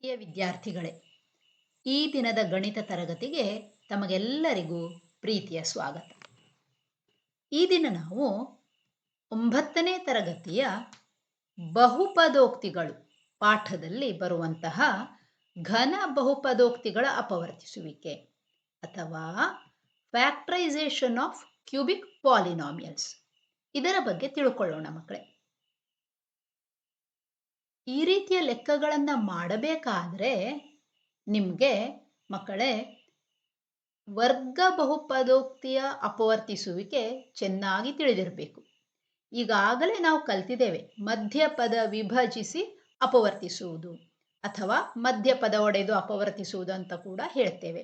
ಪ್ರಿಯ ವಿದ್ಯಾರ್ಥಿಗಳೇ, ಈ ದಿನದ ಗಣಿತ ತರಗತಿಗೆ ತಮಗೆಲ್ಲರಿಗೂ ಪ್ರೀತಿಯ ಸ್ವಾಗತ. ಈ ದಿನ ನಾವು ಒಂಬತ್ತನೇ ತರಗತಿಯ ಬಹುಪದೋಕ್ತಿಗಳು ಪಾಠದಲ್ಲಿ ಬರುವಂತಹ ಘನ ಬಹುಪದೋಕ್ತಿಗಳ ಅಪವರ್ತಿಸುವಿಕೆ ಅಥವಾ ಫ್ಯಾಕ್ಟ್ರೈಸೇಷನ್ ಆಫ್ ಕ್ಯೂಬಿಕ್ ಪಾಲಿನಾಮಿಯಲ್ಸ್. ಇದರ ಬಗ್ಗೆ ತಿಳ್ಕೊಳ್ಳೋಣ ಮಕ್ಕಳೇ. ಈ ರೀತಿಯ ಲೆಕ್ಕಗಳನ್ನು ಮಾಡಬೇಕಾದ್ರೆ ನಿಮಗೆ ಮಕ್ಕಳೇ ವರ್ಗ ಬಹುಪದೋಕ್ತಿಯ ಅಪವರ್ತಿಸುವಿಕೆ ಚೆನ್ನಾಗಿ ತಿಳಿದಿರಬೇಕು. ಈಗಾಗಲೇ ನಾವು ಕಲ್ತಿದ್ದೇವೆ ಮಧ್ಯಪದ ವಿಭಜಿಸಿ ಅಪವರ್ತಿಸುವುದು ಅಥವಾ ಮಧ್ಯಪದ ಒಡೆದು ಅಪವರ್ತಿಸುವುದು ಅಂತ ಕೂಡ ಹೇಳ್ತೇವೆ.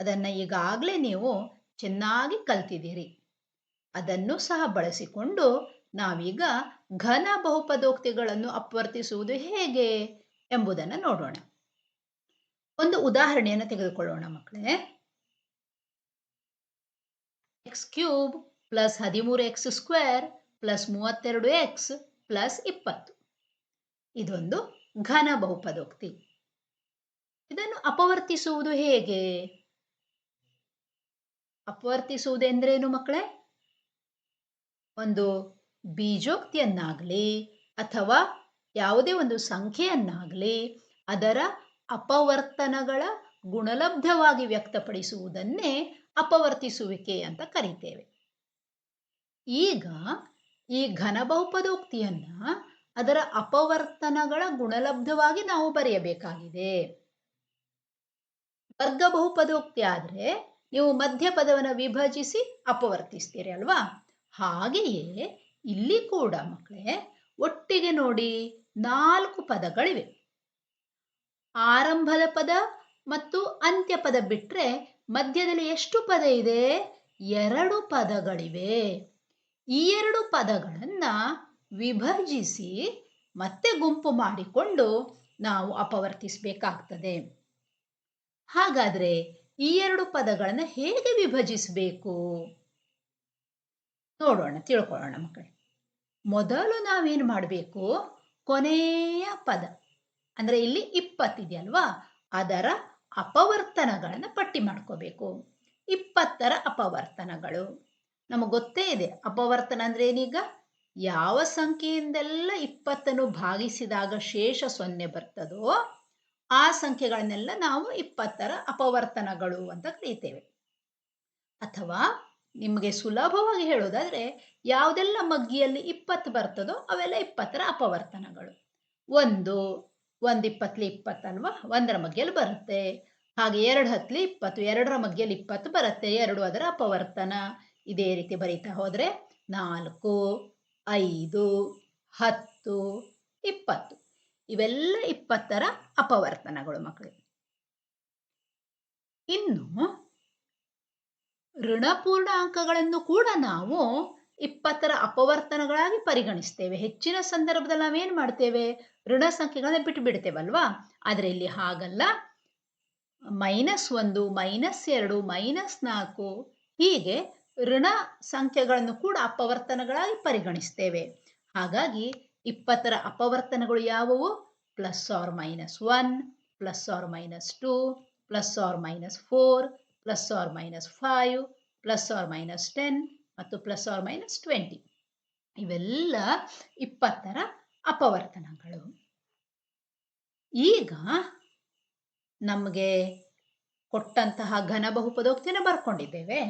ಅದನ್ನು ಈಗಾಗಲೇ ನೀವು ಚೆನ್ನಾಗಿ ಕಲ್ತಿದ್ದೀರಿ. ಅದನ್ನು ಸಹ ಬಳಸಿಕೊಂಡು ನಾವೀಗ ಘನ ಬಹುಪದೋಕ್ತಿಗಳನ್ನು ಅಪವರ್ತಿಸುವುದು ಹೇಗೆ ಎಂಬುದನ್ನು ನೋಡೋಣ. ಒಂದು ಉದಾಹರಣೆಯನ್ನು ತೆಗೆದುಕೊಳ್ಳೋಣ ಮಕ್ಕಳೇ. ಎಕ್ಸ್ ಕ್ಯೂಬ್ ಪ್ಲಸ್ ಹದಿಮೂರು ಎಕ್ಸ್ ಸ್ಕ್ವೇರ್ ಪ್ಲಸ್ ಮೂವತ್ತೆರಡು ಎಕ್ಸ್ ಪ್ಲಸ್ ಇಪ್ಪತ್ತು. ಇದೊಂದು ಘನ ಬಹುಪದೋಕ್ತಿ. ಇದನ್ನು ಅಪವರ್ತಿಸುವುದು ಹೇಗೆ? ಅಪವರ್ತಿಸುವುದೆಂದ್ರೇನು ಮಕ್ಕಳೇ? ಒಂದು ಬೀಜೋಕ್ತಿಯನ್ನಾಗಲಿ ಅಥವಾ ಯಾವುದೇ ಒಂದು ಸಂಖ್ಯೆಯನ್ನಾಗಲಿ ಅದರ ಅಪವರ್ತನಗಳ ಗುಣಲಬ್ಧವಾಗಿ ವ್ಯಕ್ತಪಡಿಸುವುದನ್ನೇ ಅಪವರ್ತಿಸುವಿಕೆ ಅಂತ ಕರಿತೇವೆ. ಈಗ ಈ ಘನ ಬಹುಪದೋಕ್ತಿಯನ್ನು ಅದರ ಅಪವರ್ತನಗಳ ಗುಣಲಬ್ಧವಾಗಿ ನಾವು ಬರೆಯಬೇಕಾಗಿದೆ. ವರ್ಗ ಬಹುಪದೋಕ್ತಿ ಆದರೆ ನೀವು ಮಧ್ಯಪದವನ್ನು ವಿಭಜಿಸಿ ಅಪವರ್ತಿಸ್ತೀರಿ ಅಲ್ವಾ? ಹಾಗೆಯೇ ಇಲ್ಲಿ ಕೂಡ ಮಕ್ಕಳೇ, ಒಟ್ಟಿಗೆ ನೋಡಿ ನಾಲ್ಕು ಪದಗಳಿವೆ. ಆರಂಭದ ಪದ ಮತ್ತು ಅಂತ್ಯ ಪದ ಬಿಟ್ಟರೆ ಮಧ್ಯದಲ್ಲಿ ಎಷ್ಟು ಪದ ಇದೆ? ಎರಡು ಪದಗಳಿವೆ. ಈ ಎರಡು ಪದಗಳನ್ನು ವಿಭಜಿಸಿ ಮತ್ತೆ ಗುಂಪು ಮಾಡಿಕೊಂಡು ನಾವು ಅಪವರ್ತಿಸಬೇಕಾಗ್ತದೆ. ಹಾಗಾದರೆ ಈ ಎರಡು ಪದಗಳನ್ನು ಹೇಗೆ ವಿಭಜಿಸಬೇಕು? ನೋಡೋಣ, ತಿಳ್ಕೊಳ್ಳೋಣ ಮಕ್ಕಳೇ. ಮೊದಲು ನಾವೇನು ಮಾಡಬೇಕು? ಕೊನೆಯ ಪದ. ಅಂದರೆ ಇಲ್ಲಿ ಇಪ್ಪತ್ತಿದೆಯಲ್ವಾ? ಅದರ ಅಪವರ್ತನಗಳನ್ನು ಪಟ್ಟಿ ಮಾಡ್ಕೋಬೇಕು. ಇಪ್ಪತ್ತರ ಅಪವರ್ತನಗಳು. ನಮಗೆ ಗೊತ್ತೇ ಇದೆ, ಅಪವರ್ತನ ಅಂದರೆ ಏನೀಗ? ಯಾವ ಸಂಖ್ಯೆಯಿಂದೆಲ್ಲ ಇಪ್ಪತ್ತನ್ನು ಭಾಗಿಸಿದಾಗ ಶೇಷ ಸೊನ್ನೆ ಬರ್ತದೋ, ಆ ಸಂಖ್ಯೆಗಳನ್ನೆಲ್ಲ ನಾವು ಇಪ್ಪತ್ತರ ಅಪವರ್ತನಗಳು ಅಂತ ಕರೀತೇವೆ. ಅಥವಾ ನಿಮಗೆ ಸುಲಭವಾಗಿ ಹೇಳೋದಾದರೆ, ಯಾವುದೆಲ್ಲ ಮಗ್ಗಿಯಲ್ಲಿ ಇಪ್ಪತ್ತು ಬರ್ತದೋ ಅವೆಲ್ಲ ಇಪ್ಪತ್ತರ ಅಪವರ್ತನಗಳು. ಒಂದು ಒಂದು ಇಪ್ಪತ್ತಲಿ ಇಪ್ಪತ್ತಲ್ವಾ ಒಂದರ ಮಗ್ಗಿಯಲ್ಲಿ ಬರುತ್ತೆ. ಹಾಗೆ ಎರಡು ಹತ್ತಲಿ ಇಪ್ಪತ್ತು, ಎರಡರ ಮಗ್ಗಿಯಲ್ಲಿ ಇಪ್ಪತ್ತು ಬರುತ್ತೆ. ಎರಡು ಅದರ ಅಪವರ್ತನ. ಇದೇ ರೀತಿ ಬರೀತಾ ಹೋದರೆ ನಾಲ್ಕು, ಐದು, ಹತ್ತು, ಇಪ್ಪತ್ತು. ಇವೆಲ್ಲ ಇಪ್ಪತ್ತರ ಅಪವರ್ತನಗಳು ಮಕ್ಕಳು ಇನ್ನು ಋಣಪೂರ್ಣಾಂಕಗಳನ್ನು ಕೂಡ ನಾವು ಇಪ್ಪತ್ತರ ಅಪವರ್ತನಗಳಾಗಿ ಪರಿಗಣಿಸ್ತೇವೆ. ಹೆಚ್ಚಿನ ಸಂದರ್ಭದಲ್ಲಿ ನಾವೇನು ಮಾಡ್ತೇವೆ? ಋಣ ಸಂಖ್ಯೆಗಳನ್ನ ಬಿಟ್ಟು ಬಿಡ್ತೇವಲ್ವಾ ಆದರೆ ಇಲ್ಲಿ ಹಾಗಲ್ಲ. ಮೈನಸ್ ಒಂದು, ಮೈನಸ್ ಎರಡು, ಮೈನಸ್ ನಾಲ್ಕು ಹೀಗೆ ಋಣ ಸಂಖ್ಯೆಗಳನ್ನು ಕೂಡ ಅಪವರ್ತನಗಳಾಗಿ ಪರಿಗಣಿಸ್ತೇವೆ. ಹಾಗಾಗಿ ಇಪ್ಪತ್ತರ ಅಪವರ್ತನಗಳು ಯಾವುವು? Plus r minus one, plus r minus two, plus r minus four plus r minus five plus r minus ten ಮತ್ತು ಪ್ಲಸ್ ಆರ್ ಮೈನಸ್ ಟ್ವೆಂಟಿ ಇವೆಲ್ಲ ಇಪ್ಪತ್ತರ ಅಪವರ್ತನಗಳು. ಈಗ ನಮಗೆ ಕೊಟ್ಟಂತಹ ಘನ ಬಹುಪದೋಕ್ತಿನ ಬರ್ಕೊಂಡಿದ್ದೇವೆ.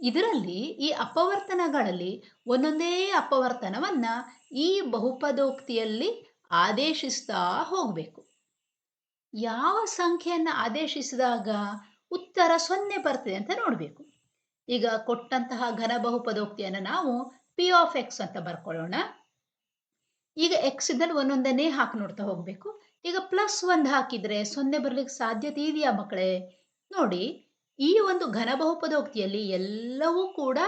ಇದರಲ್ಲಿ ಈ ಅಪವರ್ತನಗಳಲ್ಲಿ ಒಂದೊಂದೇ ಅಪವರ್ತನವನ್ನು ಈ ಬಹುಪದೋಕ್ತಿಯಲ್ಲಿ ಆದೇಶಿಸ್ತಾ ಹೋಗಬೇಕು. ಯಾವ ಸಂಖ್ಯೆಯನ್ನು ಆದೇಶಿಸಿದಾಗ ಉತ್ತರ ಸೊನ್ನೆ ಬರ್ತದೆ ಅಂತ ನೋಡಬೇಕು. ಈಗ ಕೊಟ್ಟಂತಹ ಘನ ಬಹುಪದೋಕ್ತಿಯನ್ನು ನಾವು ಪಿ ಆಫ್ ಎಕ್ಸ್ ಅಂತ ಬರ್ಕೊಳ್ಳೋಣ. ಈಗ ಎಕ್ಸ್ ಇದ್ದಲ್ಲಿ ಒಂದೊಂದನ್ನೇ ಹಾಕಿ ನೋಡ್ತಾ ಹೋಗಬೇಕು. ಈಗ ಪ್ಲಸ್ ಒಂದು ಹಾಕಿದರೆ ಸೊನ್ನೆ ಬರಲಿಕ್ಕೆ ಸಾಧ್ಯತೆ ಇದೆಯಾ ಮಕ್ಕಳೇ? ನೋಡಿ, ಈ ಒಂದು ಘನ ಬಹುಪದೋಕ್ತಿಯಲ್ಲಿ ಎಲ್ಲವೂ ಕೂಡ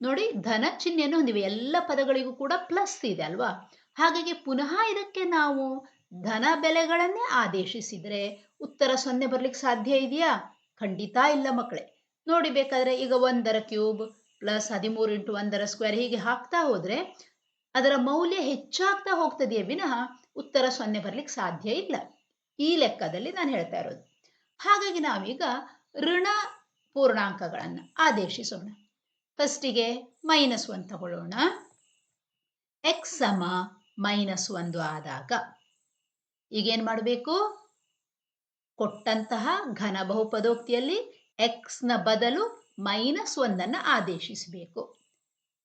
ನೋಡಿ ಧನ ಚಿಹ್ನೆಯನ್ನು ಹೊಂದಿವೆ. ಎಲ್ಲ ಪದಗಳಿಗೂ ಕೂಡ ಪ್ಲಸ್ ಇದೆ ಅಲ್ವಾ? ಹಾಗಾಗಿ ಪುನಃ ಇದಕ್ಕೆ ನಾವು ಧನ ಬೆಲೆಗಳನ್ನೇ ಆದೇಶಿಸಿದರೆ ಉತ್ತರ ಸೊನ್ನೆ ಬರ್ಲಿಕ್ಕೆ ಸಾಧ್ಯ ಇದೆಯಾ? ಖಂಡಿತ ಇಲ್ಲ ಮಕ್ಕಳೇ ನೋಡಿ ಬೇಕಾದರೆ ಈಗ ಒಂದರ ಕ್ಯೂಬ್ ಪ್ಲಸ್ ಹದಿಮೂರು ಇಂಟು ಒಂದರ ಸ್ಕ್ವೇರ್ ಹೀಗೆ ಹಾಕ್ತಾ ಹೋದರೆ ಅದರ ಮೌಲ್ಯ ಹೆಚ್ಚಾಗ್ತಾ ಹೋಗ್ತದೆಯೇ ವಿನಃ ಉತ್ತರ ಸೊನ್ನೆ ಬರ್ಲಿಕ್ಕೆ ಸಾಧ್ಯ ಇಲ್ಲ. ಈ ಲೆಕ್ಕದಲ್ಲಿ ನಾನು ಹೇಳ್ತಾ ಇರೋದು. ಹಾಗಾಗಿ ನಾವೀಗ ಋಣ ಪೂರ್ಣಾಂಕಗಳನ್ನು ಆದೇಶಿಸೋಣ. ಫಸ್ಟಿಗೆ ಮೈನಸ್ ಒನ್ ತಗೊಳ್ಳೋಣ. ಎಕ್ಸ್ ಸಮ ಮೈನಸ್ ಒಂದು ಆದಾಗ ಈಗೇನು ಮಾಡಬೇಕು? ಕೊಟ್ಟಂತಹ ಘನ ಬಹುಪದೋಕ್ತಿಯಲ್ಲಿ ಎಕ್ಸ್ನ ಬದಲು ಮೈನಸ್ ಒಂದನ್ನು ಆದೇಶಿಸಬೇಕು.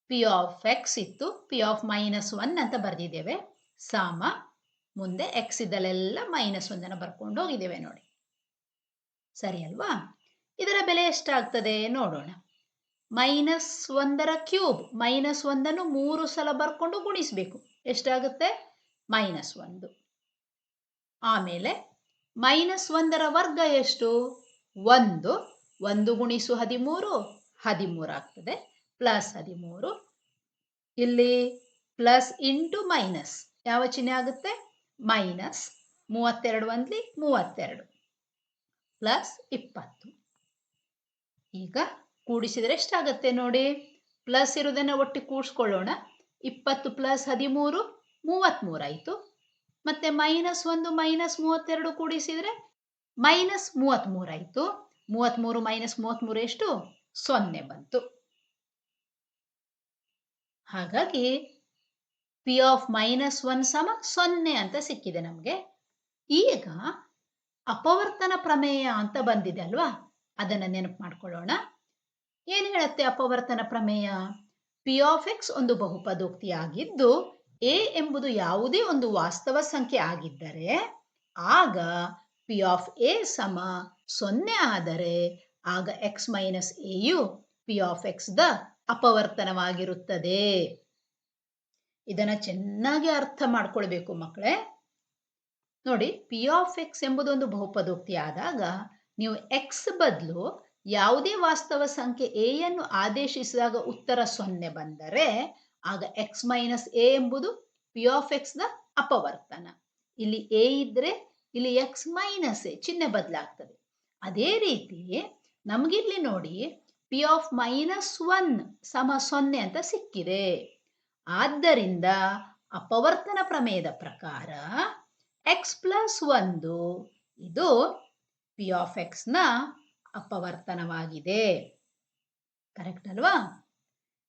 ಪಿ ಆಫ್ ಎಕ್ಸ್ ಇತ್ತು ಪಿ ಆಫ್ ಮೈನಸ್ ಒನ್ ಅಂತ ಬರೆದಿದ್ದೇವೆ. ಸಾಮ ಮುಂದೆ ಎಕ್ಸ್ ಇದ್ದಲ್ಲೆಲ್ಲ ಮೈನಸ್ ಒಂದನ್ನು ಬರ್ಕೊಂಡು ಹೋಗಿದ್ದೇವೆ ನೋಡಿ. ಸರಿ ಅಲ್ವಾ? ಇದರ ಬೆಲೆ ಎಷ್ಟಾಗ್ತದೆ ನೋಡೋಣ. ಮೈನಸ್ ಒಂದರ ಕ್ಯೂಬ್ ಮೈನಸ್ ಒಂದನ್ನು ಮೂರು ಸಲ ಬರ್ಕೊಂಡು ಗುಣಿಸಬೇಕು. ಎಷ್ಟಾಗುತ್ತೆ? ಮೈನಸ್ ಒಂದು. ಆಮೇಲೆ ಮೈನಸ್ ಒಂದರ ವರ್ಗ ಎಷ್ಟು? ಒಂದು. ಒಂದು ಗುಣಿಸು ಹದಿಮೂರು ಹದಿಮೂರು ಆಗ್ತದೆ. ಪ್ಲಸ್ ಹದಿಮೂರು. ಇಲ್ಲಿ ಪ್ಲಸ್ ಇಂಟು ಮೈನಸ್. ಯಾವ ಚಿಹ್ನೆ ಆಗುತ್ತೆ? ಮೈನಸ್ ಮೂವತ್ತೆರಡು ಒಂದ್ಲಿ ಮೂವತ್ತೆರಡು. ಪ್ಲಸ್ ಇಪ್ಪತ್ತು. ಈಗ ಕೂಡಿಸಿದರೆ ಎಷ್ಟಾಗತ್ತೆ ನೋಡಿ? ಪ್ಲಸ್ ಇರೋದನ್ನು ಒಟ್ಟು ಕೂಡಿಸ್ಕೊಳ್ಳೋಣ. ಇಪ್ಪತ್ತು ಪ್ಲಸ್ ಹದಿಮೂರು ಮೂವತ್ತ್ಮೂರಾಯಿತು ಮತ್ತು ಮೈನಸ್ ಒಂದು ಮೈನಸ್ ಮೂವತ್ತೆರಡು ಕೂಡಿಸಿದರೆ ಮೈನಸ್ ಮೂವತ್ತ್ಮೂರಾಯಿತು ಮೂವತ್ತ್ಮೂರು ಮೈನಸ್ ಮೂವತ್ತ್ಮೂರು ಎಷ್ಟು? ಸೊನ್ನೆ ಬಂತು. ಹಾಗಾಗಿ ಪಿ ಆಫ್ ಮೈನಸ್ ಒನ್ ಸಮ ಸೊನ್ನೆ ಅಂತ ಸಿಕ್ಕಿದೆ ನಮಗೆ. ಈಗ ಅಪವರ್ತನ ಪ್ರಮೇಯ ಅಂತ ಬಂದಿದೆ ಅಲ್ವಾ? ಅದನ್ನು ನೆನಪು ಮಾಡ್ಕೊಳ್ಳೋಣ. ಏನು ಹೇಳುತ್ತೆ ಅಪವರ್ತನ ಪ್ರಮೇಯ? ಪಿ ಆಫ್ ಎಕ್ಸ್ ಒಂದು ಬಹುಪದೋಕ್ತಿಯಾಗಿದ್ದು ಎ ಎಂಬುದು ಯಾವುದೇ ಒಂದು ವಾಸ್ತವ ಸಂಖ್ಯೆ ಆಗಿದ್ದರೆ, ಆಗ ಪಿ ಆಫ್ ಎ ಸಮ ಸೊನ್ನೆ ಆದರೆ, ಆಗ x minus a P of x the ಅಪವರ್ತನವಾಗಿರುತ್ತದೆ. ಇದನ್ನು ಚೆನ್ನಾಗಿ ಅರ್ಥ ಮಾಡ್ಕೊಳ್ಬೇಕು ಮಕ್ಕಳೇ. ನೋಡಿ ಪಿ ಆಫ್ ಎಕ್ಸ್ ಎಂಬುದೊಂದು ಬಹುಪದೋಕ್ತಿ ಆದಾಗ, ನೀವು ಎಕ್ಸ್ ಬದಲು ಯಾವುದೇ ವಾಸ್ತವ ಸಂಖ್ಯೆ ಎಯನ್ನು ಆದೇಶಿಸಿದಾಗ ಉತ್ತರ ಸೊನ್ನೆ ಬಂದರೆ ಆಗ ಎಕ್ಸ್ ಮೈನಸ್ ಎ ಎಂಬುದು ಪಿ ಆಫ್ ಎಕ್ಸ್ ದ ಅಪವರ್ತನ. ಇಲ್ಲಿ ಎ ಇದ್ರೆ ಇಲ್ಲಿ ಎಕ್ಸ್ ಮೈನಸ್ ಎ ಚಿಹ್ನೆ ಬದಲಾಗ್ತದೆ. ಅದೇ ರೀತಿ ನಮಗಿಲ್ಲಿ ನೋಡಿ ಪಿ ಆಫ್ ಮೈನಸ್ ಒನ್ ಸಮ ಸೊನ್ನೆ ಅಂತ ಸಿಕ್ಕಿದೆ. ಆದ್ದರಿಂದ ಅಪವರ್ತನ ಪ್ರಮೇಯದ ಪ್ರಕಾರ ಎಕ್ಸ್ ಪ್ಲಸ್ ಒಂದು ಇದು ಪಿ ಆಫ್ ಎಕ್ಸ್ನ ಅಪವರ್ತನವಾಗಿದೆ. ಕರೆಕ್ಟ್ ಅಲ್ವಾ?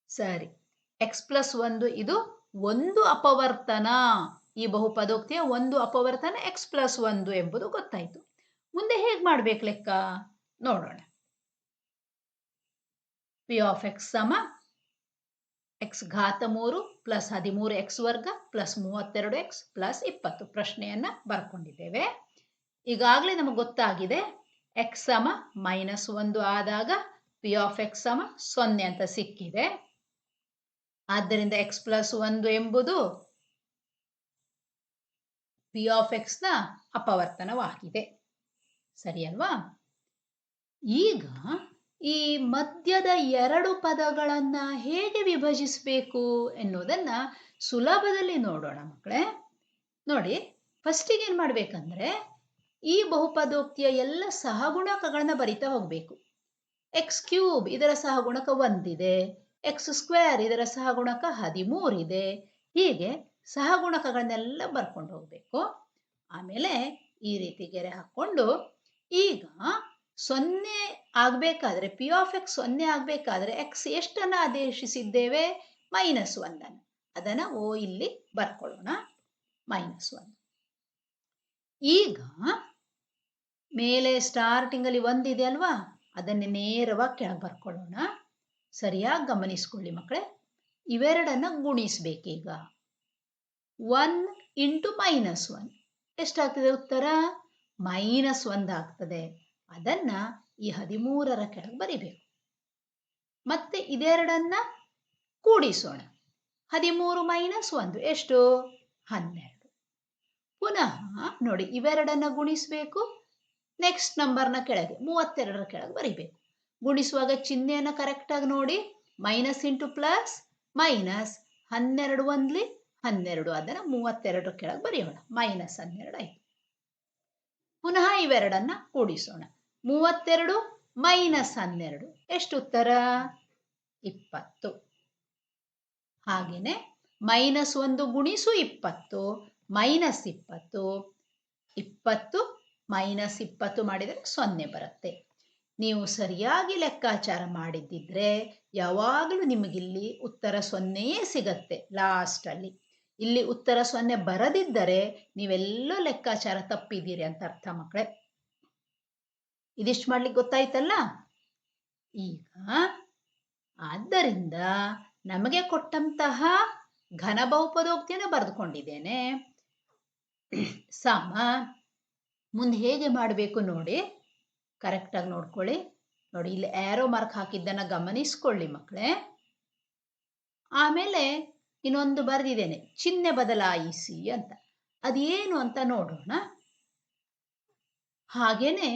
ಸರಿ. ಎಕ್ಸ್ ಪ್ಲಸ್ ಒಂದು, ಇದು ಒಂದು ಅಪವರ್ತನ. ಈ ಬಹುಪದೋಕ್ತಿಯ ಒಂದು ಅಪವರ್ತನ ಎಕ್ಸ್ ಪ್ಲಸ್ ಒಂದು ಎಂಬುದು ಗೊತ್ತಾಯಿತು. ಮುಂದೆ ಹೇಗೆ ಮಾಡ್ಬೇಕು ಲೆಕ್ಕ? ನೋಡೋಣ. ಪಿ ಆಫ್ ಎಕ್ಸ್ ಸಮ ಎಕ್ಸ್ ಘಾತ ಮೂರು ಪ್ಲಸ್ ಹದಿಮೂರು ಎಕ್ಸ್ ವರ್ಗ ಪ್ಲಸ್ ಮೂವತ್ತೆರಡು ಎಕ್ಸ್ ಪ್ಲಸ್ ಇಪ್ಪತ್ತು. ಪ್ರಶ್ನೆಯನ್ನ ಬರ್ಕೊಂಡಿದ್ದೇವೆ. ಈಗಾಗಲೇ ನಮಗೆ ಗೊತ್ತಾಗಿದೆ. ಎಕ್ಸ್ ಸಮ ಮೈನಸ್ ಒಂದು ಆದಾಗ ಪಿ ಆಫ್ ಎಕ್ಸ್ ಸಮ ಸೊನ್ನೆ ಅಂತ ಸಿಕ್ಕಿದೆ. ಆದ್ದರಿಂದ ಎಕ್ಸ್ ಪ್ಲಸ್ ಒಂದು ಎಂಬುದು ಪಿ ಆಫ್ ಎಕ್ಸ್ನ ಅಪವರ್ತನವಾಗಿದೆ. ಸರಿ ಅಲ್ವಾ? ಈಗ ಈ ಮಧ್ಯದ ಎರಡು ಪದಗಳನ್ನು ಹೇಗೆ ವಿಭಜಿಸಬೇಕು ಎನ್ನುವುದನ್ನ ಸುಲಭದಲ್ಲಿ ನೋಡೋಣ ಮಕ್ಕಳೇ. ನೋಡಿ ಫಸ್ಟಿಗೆ ಏನು ಮಾಡಬೇಕಂದ್ರೆ ಈ ಬಹುಪದೋಕ್ತಿಯ ಎಲ್ಲ ಸಹಗುಣಕಗಳನ್ನ ಬರಿತಾ ಹೋಗಬೇಕು. ಎಕ್ಸ್ ಕ್ಯೂಬ್ ಇದರ ಸಹಗುಣಕ ಒಂದಿದೆ. ಎಕ್ಸ್ ಸ್ಕ್ವೇರ್ ಇದರ ಸಹಗುಣಕ ಹದಿಮೂರಿದೆ ಹೀಗೆ ಸಹಗುಣಕಗಳನ್ನೆಲ್ಲ ಬರ್ಕೊಂಡು ಹೋಗಬೇಕು. ಆಮೇಲೆ ಈ ರೀತಿ ಗೆರೆ ಹಾಕ್ಕೊಂಡು ಈಗ ಸೊನ್ನೆ ಆಗಬೇಕಾದ್ರೆ ಪಿ ಆಫ್ ಎಕ್ಸ್ ಸೊನ್ನೆ ಆಗಬೇಕಾದ್ರೆ ಎಕ್ಸ್ ಎಷ್ಟನ್ನು ಆದೇಶಿಸಿದ್ದೇವೆ? ಮೈನಸ್ ಒಂದನ್ನು ಅದನ್ನು ಓ ಇಲ್ಲಿ ಬರ್ಕೊಳ್ಳೋಣ. ಮೈನಸ್ ಒನ್ ಈಗ ಮೇಲೆ ಸ್ಟಾರ್ಟಿಂಗಲ್ಲಿ ಒಂದಿದೆ ಅಲ್ವಾ? ಅದನ್ನೇ ನೇರವಾಗಿ ಕೆಳಗೆ ಬರ್ಕೊಳ್ಳೋಣ. ಸರಿಯಾಗಿ ಗಮನಿಸ್ಕೊಳ್ಳಿ ಮಕ್ಕಳೇ. ಇವೆರಡನ್ನ ಗುಣಿಸ್ಬೇಕೀಗ. One into minus one. ಎಷ್ಟಾಗ್ತದೆ ಉತ್ತರ? ಮೈನಸ್ ಒಂದು ಆಗ್ತದೆ. ಅದನ್ನ ಈ ಹದಿಮೂರರ ಕೆಳಗೆ ಬರಿಬೇಕು. ಮತ್ತೆ ಇದೆರಡನ್ನ ಕೂಡಿಸೋಣ. ಹದಿಮೂರು ಮೈನಸ್ ಒಂದು ಎಷ್ಟು? ಹನ್ನೆರಡು. ಪುನಃ ನೋಡಿ ಇವೆರಡನ್ನ ಗುಣಿಸಬೇಕು. ನೆಕ್ಸ್ಟ್ ನಂಬರ್ನ ಕೆಳಗೆ, ಮೂವತ್ತೆರಡರ ಕೆಳಗೆ ಬರಿಬೇಕು. ಗುಣಿಸುವಾಗ ಚಿಹ್ನೆಯನ್ನು ಕರೆಕ್ಟಾಗಿ ನೋಡಿ ಮೈನಸ್ ಇಂಟು ಪ್ಲಸ್ ಮೈನಸ್ ಹನ್ನೆರಡು ಒಂದ್ಲಿ ಹನ್ನೆರಡು. ಅದನ್ನು ಮೂವತ್ತೆರಡು ಕೆಳಗೆ ಬರೆಯೋಣ. ಮೈನಸ್ ಹನ್ನೆರಡು ಆಯಿತು. ಪುನಃ ಇವೆರಡನ್ನ ಕೂಡಿಸೋಣ. ಮೂವತ್ತೆರಡು ಮೈನಸ್ ಹನ್ನೆರಡು. ಎಷ್ಟು ಉತ್ತರ? ಇಪ್ಪತ್ತು. ಹಾಗೆಯೇ ಮೈನಸ್ ಒಂದು ಗುಣಿಸು ಇಪ್ಪತ್ತು ಮೈನಸ್ ಇಪ್ಪತ್ತು ಇಪ್ಪತ್ತು ಮೈನಸ್ ಇಪ್ಪತ್ತು ಮಾಡಿದರೆ ಸೊನ್ನೆ ಬರುತ್ತೆ. ನೀವು ಸರಿಯಾಗಿ ಲೆಕ್ಕಾಚಾರ ಮಾಡಿದ್ದಿದ್ರೆ ಯಾವಾಗಲೂ ನಿಮಗಿಲ್ಲಿ ಉತ್ತರ ಸೊನ್ನೆಯೇ ಸಿಗತ್ತೆ ಲಾಸ್ಟಲ್ಲಿ. ಇಲ್ಲಿ ಉತ್ತರ ಸೊನ್ನೆ ಬರದಿದ್ದರೆ ನೀವೆಲ್ಲೋ ಲೆಕ್ಕಾಚಾರ ತಪ್ಪಿದ್ದೀರಿ ಅಂತ ಅರ್ಥ ಮಕ್ಕಳೇ ಇದಿಷ್ಟು ಮಾಡ್ಲಿಕ್ಕೆ ಗೊತ್ತಾಯ್ತಲ್ಲ? ಈಗ ಆದ್ದರಿಂದ ನಮಗೆ ಕೊಟ್ಟಂತಹ ಘನ ಬಹುಪದೋಕ್ತಿಯನ್ನು ಬರೆದುಕೊಂಡಿದ್ದೇನೆ. ಸಮ ಮುಂದೆ ಹೇಗೆ ಮಾಡಬೇಕು ನೋಡಿ. ಕರೆಕ್ಟಾಗಿ ನೋಡ್ಕೊಳ್ಳಿ. ನೋಡಿ, ಇಲ್ಲಿ ಆ್ಯರೋ ಮಾರ್ಕ್ ಹಾಕಿದ್ದನ್ನು ಗಮನಿಸ್ಕೊಳ್ಳಿ ಮಕ್ಕಳೇ. ಆಮೇಲೆ ಇನ್ನೊಂದು ಬರೆದಿದ್ದೇನೆ, ಚಿಹ್ನೆ ಬದಲಾಯಿಸಿ ಅಂತ. ಅದೇನು ಅಂತ ನೋಡೋಣ. ಹಾಗೇನೆ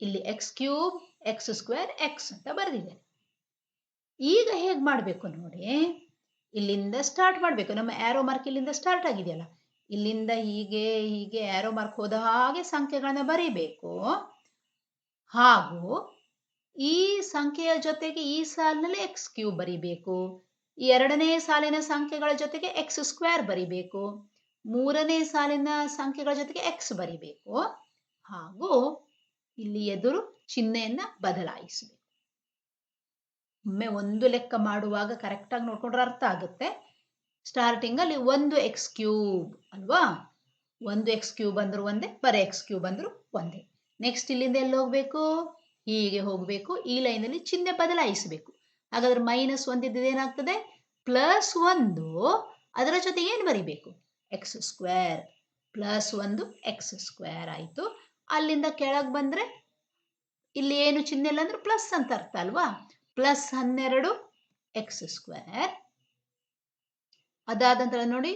ಇಲ್ಲಿ x cube x square x ಅಂತ ಬರೆದಿದ್ದೇನೆ. ಈಗ ಹೇಗೆ ಮಾಡಬೇಕು ನೋಡಿ. ಇಲ್ಲಿಂದ ಸ್ಟಾರ್ಟ್ ಮಾಡಬೇಕು. ನಮ್ಮ ಆ್ಯರೋ ಮಾರ್ಕ್ ಇಲ್ಲಿಂದ ಸ್ಟಾರ್ಟ್ ಆಗಿದೆಯಲ್ಲ. ಇಲ್ಲಿಂದ ಹೀಗೆ ಹೀಗೆ ಆ್ಯರೋ ಮಾರ್ಕ್ ಹೋದ ಹಾಗೆ ಸಂಖ್ಯೆಗಳನ್ನು ಬರೀಬೇಕು. ಹಾಗೂ ಈ ಸಂಖ್ಯೆಯ ಜೊತೆಗೆ ಈ ಸಾಲಿನಲ್ಲಿ ಎಕ್ಸ್ ಕ್ಯೂಬ್ ಬರಿಬೇಕು. ಎರಡನೇ ಸಾಲಿನ ಸಂಖ್ಯೆಗಳ ಜೊತೆಗೆ ಎಕ್ಸ್ ಸ್ಕ್ವೇರ್ ಬರಿಬೇಕು. ಮೂರನೇ ಸಾಲಿನ ಸಂಖ್ಯೆಗಳ ಜೊತೆಗೆ ಎಕ್ಸ್ ಬರಿಬೇಕು. ಹಾಗೂ ಇಲ್ಲಿ ಎದುರು ಚಿಹ್ನೆಯನ್ನ ಬದಲಾಯಿಸಬೇಕು. ಒಮ್ಮೆ ಒಂದು ಲೆಕ್ಕ ಮಾಡುವಾಗ ಕರೆಕ್ಟಾಗಿ ನೋಡ್ಕೊಂಡ್ರೆ ಅರ್ಥ ಆಗುತ್ತೆ. ಸ್ಟಾರ್ಟಿಂಗ್ ಅಲ್ಲಿ ಒಂದು ಎಕ್ಸ್ ಕ್ಯೂಬ್ ಅಲ್ವಾ? ಒಂದು ಎಕ್ಸ್ ಕ್ಯೂಬ್ ಅಂದ್ರು ಒಂದೇ ಬರೀ ಎಕ್ಸ್ ಕ್ಯೂಬ್ ಅಂದ್ರು ಒಂದೇ. ನೆಕ್ಸ್ಟ್ ಇಲ್ಲಿಂದ ಎಲ್ಲಿ ಹೋಗ್ಬೇಕು? ಹೀಗೆ ಹೋಗಬೇಕು. ಈ ಲೈನಲ್ಲಿ ಚಿಹ್ನೆ ಬದಲಾಯಿಸಬೇಕು. ಹಾಗಾದ್ರೆ ಮೈನಸ್ ಒಂದಿದ್ದು ಏನಾಗ್ತದೆ? ಪ್ಲಸ್ ಒಂದು. ಅದರ ಜೊತೆ ಏನು ಬರಿಬೇಕು? ಎಕ್ಸ್ ಸ್ಕ್ವೇರ್ ಪ್ಲಸ್ ಒಂದು ಎಕ್ಸ್ ಸ್ಕ್ವೇರ್ ಆಯಿತು. ಅಲ್ಲಿಂದ ಕೆಳಗೆ ಬಂದರೆ ಇಲ್ಲಿ ಏನು ಚಿಹ್ನೆ ಇಲ್ಲ ಅಂದ್ರೆ ಪ್ಲಸ್ ಅಂತ ಅರ್ಥ ಅಲ್ವಾ? ಪ್ಲಸ್ ಹನ್ನೆರಡು ಎಕ್ಸ್ ಸ್ಕ್ವೇರ್ ಅದಾದ ನಂತರ ನೋಡಿ,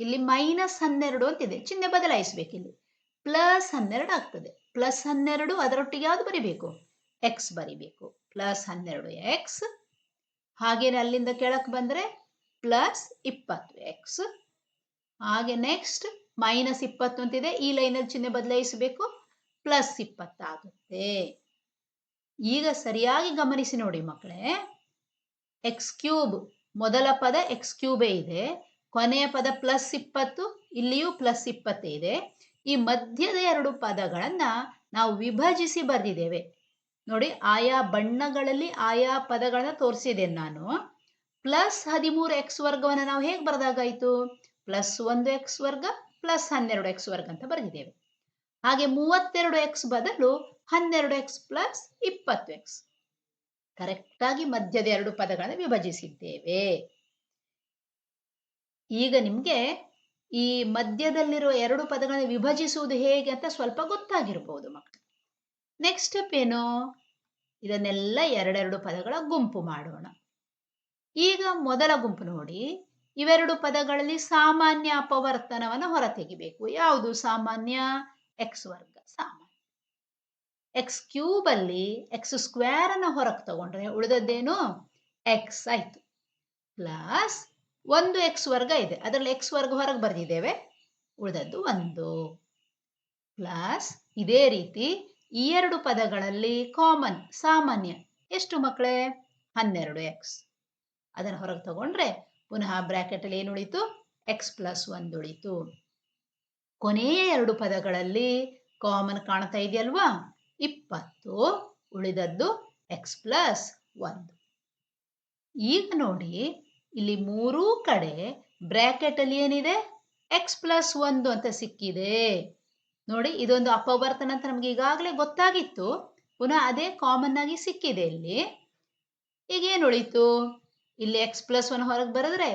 ಇಲ್ಲಿ ಮೈನಸ್ ಹನ್ನೆರಡು ಅಂತಿದೆ ಚಿಹ್ನೆ ಬದಲಾಯಿಸಬೇಕು ಇಲ್ಲಿ. ಪ್ಲಸ್ ಹನ್ನೆರಡು ಆಗ್ತದೆ. ಪ್ಲಸ್ ಹನ್ನೆರಡು ಅದರೊಟ್ಟಿಗೆ ಯಾವುದು ಬರಿಬೇಕು? ಎಕ್ಸ್ ಬರಿಬೇಕು. ಪ್ಲಸ್ ಹನ್ನೆರಡು ಎಕ್ಸ್ ಹಾಗೇನೆ ಅಲ್ಲಿಂದ ಕೆಳಕ್ಕೆ ಬಂದರೆ ಪ್ಲಸ್ ಇಪ್ಪತ್ತು ಎಕ್ಸ್ ಹಾಗೆ ನೆಕ್ಸ್ಟ್ ಮೈನಸ್ ಇಪ್ಪತ್ತು ಅಂತಿದೆ. ಈ ಲೈನಲ್ಲಿ ಚಿಹ್ನೆ ಬದಲಾಯಿಸಬೇಕು. ಪ್ಲಸ್ ಇಪ್ಪತ್ತಾಗುತ್ತೆ ಈಗ ಸರಿಯಾಗಿ ಗಮನಿಸಿ ನೋಡಿ ಮಕ್ಕಳೇ. ಎಕ್ಸ್ ಕ್ಯೂಬ್ ಮೊದಲ ಪದ ಎಕ್ಸ್ ಕ್ಯೂಬೇ ಇದೆ. ಕೊನೆಯ ಪದ ಪ್ಲಸ್ ಇಪ್ಪತ್ತು, ಇಲ್ಲಿಯೂ ಪ್ಲಸ್ ಇಪ್ಪತ್ತೇ ಇದೆ. ಈ ಮಧ್ಯದ ಎರಡು ಪದಗಳನ್ನು ನಾವು ವಿಭಜಿಸಿ ಬರೆದಿದ್ದೇವೆ. ನೋಡಿ, ಆಯಾ ಬಣ್ಣಗಳಲ್ಲಿ ಆಯಾ ಪದಗಳನ್ನ ತೋರಿಸಿದ್ದೇನೆ ನಾನು. ಪ್ಲಸ್ ಹದಿಮೂರು ಎಕ್ಸ್ ವರ್ಗವನ್ನು ನಾವು ಹೇಗೆ ಬರೆದಾಗಾಯಿತು? ಪ್ಲಸ್ ಒಂದು ಎಕ್ಸ್ ವರ್ಗ, ಪ್ಲಸ್ ಹನ್ನೆರಡು ಎಕ್ಸ್ ವರ್ಗ ಅಂತ ಬರೆದಿದ್ದೇವೆ. ಹಾಗೆ ಮೂವತ್ತೆರಡು ಎಕ್ಸ್ ಬದಲು ಹನ್ನೆರಡು ಎಕ್ಸ್ ಪ್ಲಸ್ ಇಪ್ಪತ್ತು ಎಕ್ಸ್. ಕರೆಕ್ಟಾಗಿ ಮಧ್ಯದ ಎರಡು ಪದಗಳನ್ನು ವಿಭಜಿಸಿದ್ದೇವೆ. ಈಗ ನಿಮಗೆ ಈ ಮಧ್ಯದಲ್ಲಿರುವ ಎರಡು ಪದಗಳನ್ನು ವಿಭಜಿಸುವುದು ಹೇಗೆ ಅಂತ ಸ್ವಲ್ಪ ಗೊತ್ತಾಗಿರ್ಬೋದು ಮಕ್ಕಳು. ನೆಕ್ಸ್ಟ್ ಸ್ಟೆಪ್ ಏನು? ಇದನ್ನೆಲ್ಲ ಎರಡೆರಡು ಪದಗಳ ಗುಂಪು ಮಾಡೋಣ. ಈಗ ಮೊದಲ ಗುಂಪು ನೋಡಿ. ಇವೆರಡು ಪದಗಳಲ್ಲಿ ಸಾಮಾನ್ಯ ಅಪವರ್ತನವನ್ನು ಹೊರತೆಗಿಬೇಕು. ಯಾವುದು? ಸಾಮಾನ್ಯ? ಎಕ್ಸ್ ವರ್ಗ ಸಾಮಾನ್ಯ. ಎಕ್ಸ್ ಕ್ಯೂಬ್ ಅಲ್ಲಿ ಎಕ್ಸ್ ಸ್ಕ್ವೇರ್ ಅನ್ನು ಹೊರಗೆ ತಗೊಂಡ್ರೆ ಉಳಿದದ್ದೇನು? ಎಕ್ಸ್ ಆಯ್ತು. ಪ್ಲಸ್ ಒಂದು ಎಕ್ಸ್ ವರ್ಗ ಇದೆ. ಅದರಲ್ಲಿ ಎಕ್ಸ್ ವರ್ಗ ಹೊರಗೆ ಬರೆದಿದ್ದೇವೆ. ಉಳಿದದ್ದು ಒಂದು. ಪ್ಲಸ್ ಇದೇ ರೀತಿ ಈ ಎರಡು ಪದಗಳಲ್ಲಿ ಕಾಮನ್ ಸಾಮಾನ್ಯ. ಎಷ್ಟು ಮಕ್ಕಳೇ? ಹನ್ನೆರಡು ಎಕ್ಸ್ ಅದನ್ನು ಹೊರಗೆ ತಗೊಂಡ್ರೆ ಪುನಃ ಬ್ರ್ಯಾಕೆಟಲ್ಲಿ ಏನು ಉಳಿತು? ಎಕ್ಸ್ ಪ್ಲಸ್ ಒಂದು ಉಳಿತು. ಕೊನೆಯ ಎರಡು ಪದಗಳಲ್ಲಿ ಕಾಮನ್ ಕಾಣ್ತಾ ಇದೆಯಲ್ವಾ? ಇಪ್ಪತ್ತು ಉಳಿದದ್ದು ಎಕ್ಸ್ ಪ್ಲಸ್ ಒಂದು. ಈಗ ನೋಡಿ ಇಲ್ಲಿ ಮೂರೂ ಕಡೆ ಬ್ರ್ಯಾಕೆಟಲ್ಲಿ ಏನಿದೆ? ಎಕ್ಸ್ ಪ್ಲಸ್ ಒಂದು ಅಂತ ಸಿಕ್ಕಿದೆ. ನೋಡಿ, ಇದೊಂದು ಅಪವರ್ತನ ಅಂತ ನಮ್ಗೆ ಈಗಾಗಲೇ ಗೊತ್ತಾಗಿತ್ತು. ಪುನಃ ಅದೇ ಕಾಮನ್ ಆಗಿ ಸಿಕ್ಕಿದೆ ಇಲ್ಲಿ. ಈಗ ಏನು ಉಳಿತು? ಇಲ್ಲಿ ಎಕ್ಸ್ ಪ್ಲಸ್ ಒನ್ ಹೊರಗೆ ಬರೆದ್ರೆ